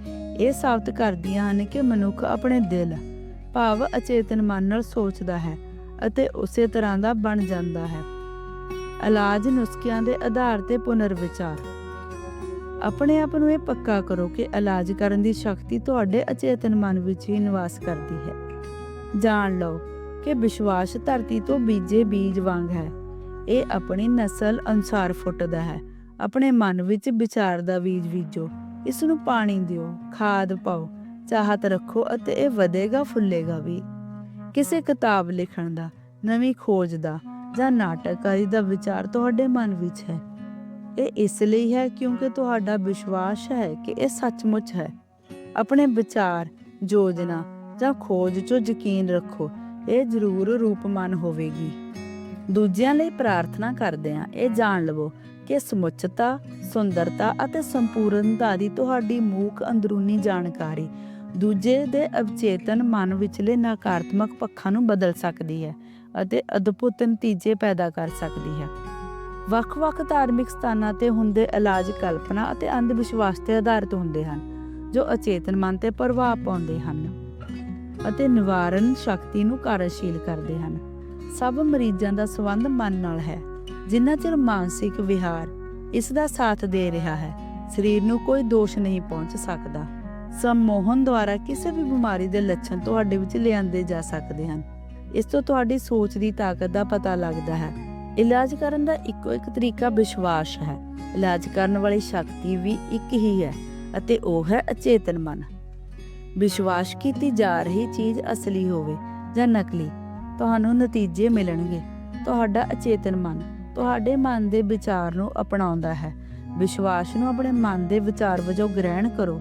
ਇਹ ਸਾਬਤ ਕਰਦੀਆਂ ਹਨ ਕਿ ਮਨੁੱਖ ਆਪਣੇ ਦਿਲ, ਭਾਵ ਅਚੇਤਨ ਮਨ ਨਾਲ ਸੋਚਦਾ ਹੈ ਅਤੇ ਉਸੇ ਤਰ੍ਹਾਂ ਦਾ ਬਣ ਜਾਂਦਾ ਹੈ। ਇਲਾਜ ਨੁਸਖਿਆਂ ਦੇ ਆਧਾਰ ਤੇ ਪੁਨਰ ਵਿਚਾਰ ਆਪਣੇ ਆਪ ਨੂੰ ਇਹ ਪੱਕਾ ਕਰੋ ਕਿ ਇਲਾਜ ਕਰਨ ਦੀ ਸ਼ਕਤੀ ਤੁਹਾਡੇ ਅਚੇਤਨ ਮਨ ਵਿੱਚ ਹੀ ਨਿਵਾਸ ਕਰਦੀ ਹੈ। ਜਾਣ ਲਓ ਕਿ ਵਿਸ਼ਵਾਸ ਧਰਤੀ ਤੋਂ ਬੀਜੇ ਬੀਜ ਵਾਂਗ ਹੈ। ਇਹ ਆਪਣੀ ਨਸਲ ਅਨੁਸਾਰ ਫੁੱਟਦਾ ਹੈ। ਆਪਣੇ ਮਨ ਵਿੱਚ ਵਿਚਾਰ ਦਾ ਬੀਜ ਬੀਜੋ। ਇਸ ਨੂੰ ਪਾਣੀ ਦਿਓ, ਖਾਦ ਪਾਓ, ਚਾਹਤ ਰੱਖੋ ਅਤੇ ਇਹ ਵਧੇਗਾ, ਫੁੱਲੇਗਾ ਵੀ। ਕਿਸੇ ਕਿਤਾਬ ਲਿਖਣ ਦਾ, ਨਵੀਂ ਖੋਜ ਦਾ ਜਾਂ ਨਾਟਕਕਾਰੀ ਦਾ ਵਿਚਾਰ ਤੁਹਾਡੇ ਮਨ ਵਿੱਚ ਹੈ। ਇਹ ਇਸ ਲਈ ਹੈ ਕਿਉਂਕਿ ਤੁਹਾਡਾ ਵਿਸ਼ਵਾਸ ਹੈ ਕਿ ਇਹ ਸੱਚਮੁੱਚ ਹੈ। ਆਪਣੇ ਵਿਚਾਰ, ਯੋਜਨਾ ਜਾਂ ਖੋਜ ਚ ਯਕੀਨ ਰੱਖੋ, ਇਹ ਜ਼ਰੂਰ ਰੂਪਮਾਨ ਹੋਵੇਗੀ। ਦੂਜਿਆਂ ਲਈ ਪ੍ਰਾਰਥਨਾ ਕਰਦੇ ਹਾਂ, ਇਹ ਜਾਣ ਲਵੋ ਕਿ ਸਮੁੱਚਤਾ, ਸੁੰਦਰਤਾ ਅਤੇ ਸੰਪੂਰਨਤਾ ਦੀ ਤੁਹਾਡੀ ਮੂਕ ਅੰਦਰੂਨੀ ਜਾਣਕਾਰੀ ਦੂਜੇ ਦੇ ਅਵਚੇਤਨ ਮਨ ਵਿਚਲੇ ਨਕਾਰਾਤਮਕ ਪੱਖਾਂ ਨੂੰ ਬਦਲ ਸਕਦੀ ਹੈ ਅਤੇ ਅਦਭੁਤ ਨਤੀਜੇ ਪੈਦਾ ਕਰ ਸਕਦੀ ਹੈ। ਵੱਖ-ਵੱਖ ਧਾਰਮਿਕ ਸਥਾਨਾਂ ਤੇ ਹੁੰਦੇ ਇਲਾਜ ਕਲਪਨਾ ਅਤੇ ਅੰਧ ਵਿਸ਼ਵਾਸ ਤੇ ਆਧਾਰਿਤ ਹੁੰਦੇ ਹਨ, ਜੋ ਅਚੇਤਨ ਮਨ ਤੇ ਪ੍ਰਭਾਵ ਪਾਉਂਦੇ ਹਨ ਅਤੇ ਨਿਵਾਰਨ ਸ਼ਕਤੀ ਨੂੰ ਕਾਰਜਸ਼ੀਲ ਕਰਦੇ ਹਨ। ਸਭ ਮਰੀਜ਼ਾਂ ਦਾ ਸੰਬੰਧ ਮਨ ਨਾਲ ਹੈ, ਜਿੰਨਾ ਚਿਰ ਮਾਨਸਿਕ ਵਿਹਾਰ ਇਸ ਦਾ ਸਾਥ ਦੇ ਰਿਹਾ ਹੈ, ਸਰੀਰ ਨੂੰ ਕੋਈ ਦੋਸ਼ ਨਹੀਂ ਪਹੁੰਚ ਸਕਦਾ। ਸੰਮੋਹਨ ਦੁਆਰਾ ਕਿਸੇ ਵੀ ਬਿਮਾਰੀ ਦੇ ਲੱਛਣ ਤੁਹਾਡੇ ਵਿੱਚ ਲਿਆਂਦੇ ਜਾ ਸਕਦੇ ਹਨ। ਇਸ ਤੋਂ ਤੁਹਾਡੀ ਸੋਚ ਦੀ ਤਾਕਤ ਦਾ ਪਤਾ ਲੱਗਦਾ ਹੈ। ਇਲਾਜ ਕਰਨ ਦਾ ਇੱਕੋ ਇੱਕ ਤਰੀਕਾ ਵਿਸ਼ਵਾਸ ਹੈ। ਇਲਾਜ ਕਰਨ ਵਾਲੀ ਸ਼ਕਤੀ ਵੀ ਇੱਕ ਹੀ ਹੈ ਅਤੇ ਉਹ ਹੈ ਅਚੇਤਨ ਮਨ। ਵਿਸ਼ਵਾਸ ਕੀਤੀ ਜਾ ਰਹੀ ਚੀਜ਼ ਅਸਲੀ ਹੋਵੇ ਜਾਂ ਨਕਲੀ ਤੁਹਾਨੂੰ ਨਤੀਜੇ ਮਿਲਣਗੇ। ਤੁਹਾਡਾ ਅਚੇਤਨ ਮਨ ਤੁਹਾਡੇ ਮਨ ਦੇ ਵਿਚਾਰ ਨੂੰ ਅਪਣਾਉਂਦਾ ਹੈ। ਵਿਸ਼ਵਾਸ ਨੂੰ ਆਪਣੇ ਮਨ ਦੇ ਵਿਚਾਰ ਵਜੋਂ ਗ੍ਰਹਿਣ ਕਰੋ।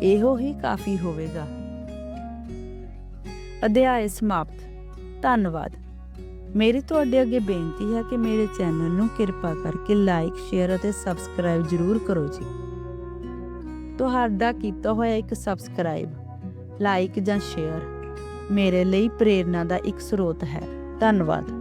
ਇਹੋ ਹੀ ਕਾਫੀ ਹੋਵੇਗਾ। ਅਧਿਆਇ ਸਮਾਪਤ। ਧੰਨਵਾਦ। ਮੇਰੀ ਤੁਹਾਡੇ ਅੱਗੇ ਬੇਨਤੀ ਹੈ ਕਿ ਮੇਰੇ ਚੈਨਲ ਨੂੰ ਕਿਰਪਾ ਕਰਕੇ ਲਾਈਕ, ਸ਼ੇਅਰ ਅਤੇ ਸਬਸਕ੍ਰਾਈਬ ਜ਼ਰੂਰ ਕਰੋ ਜੀ। ਤੁਹਾਡਾ ਕੀਤਾ ਹੋਇਆ ਇੱਕ ਸਬਸਕ੍ਰਾਈਬ, ਲਾਈਕ ਜਾਂ ਸ਼ੇਅਰ ਮੇਰੇ ਲਈ ਪ੍ਰੇਰਨਾ ਦਾ ਇੱਕ ਸਰੋਤ ਹੈ। ਧੰਨਵਾਦ।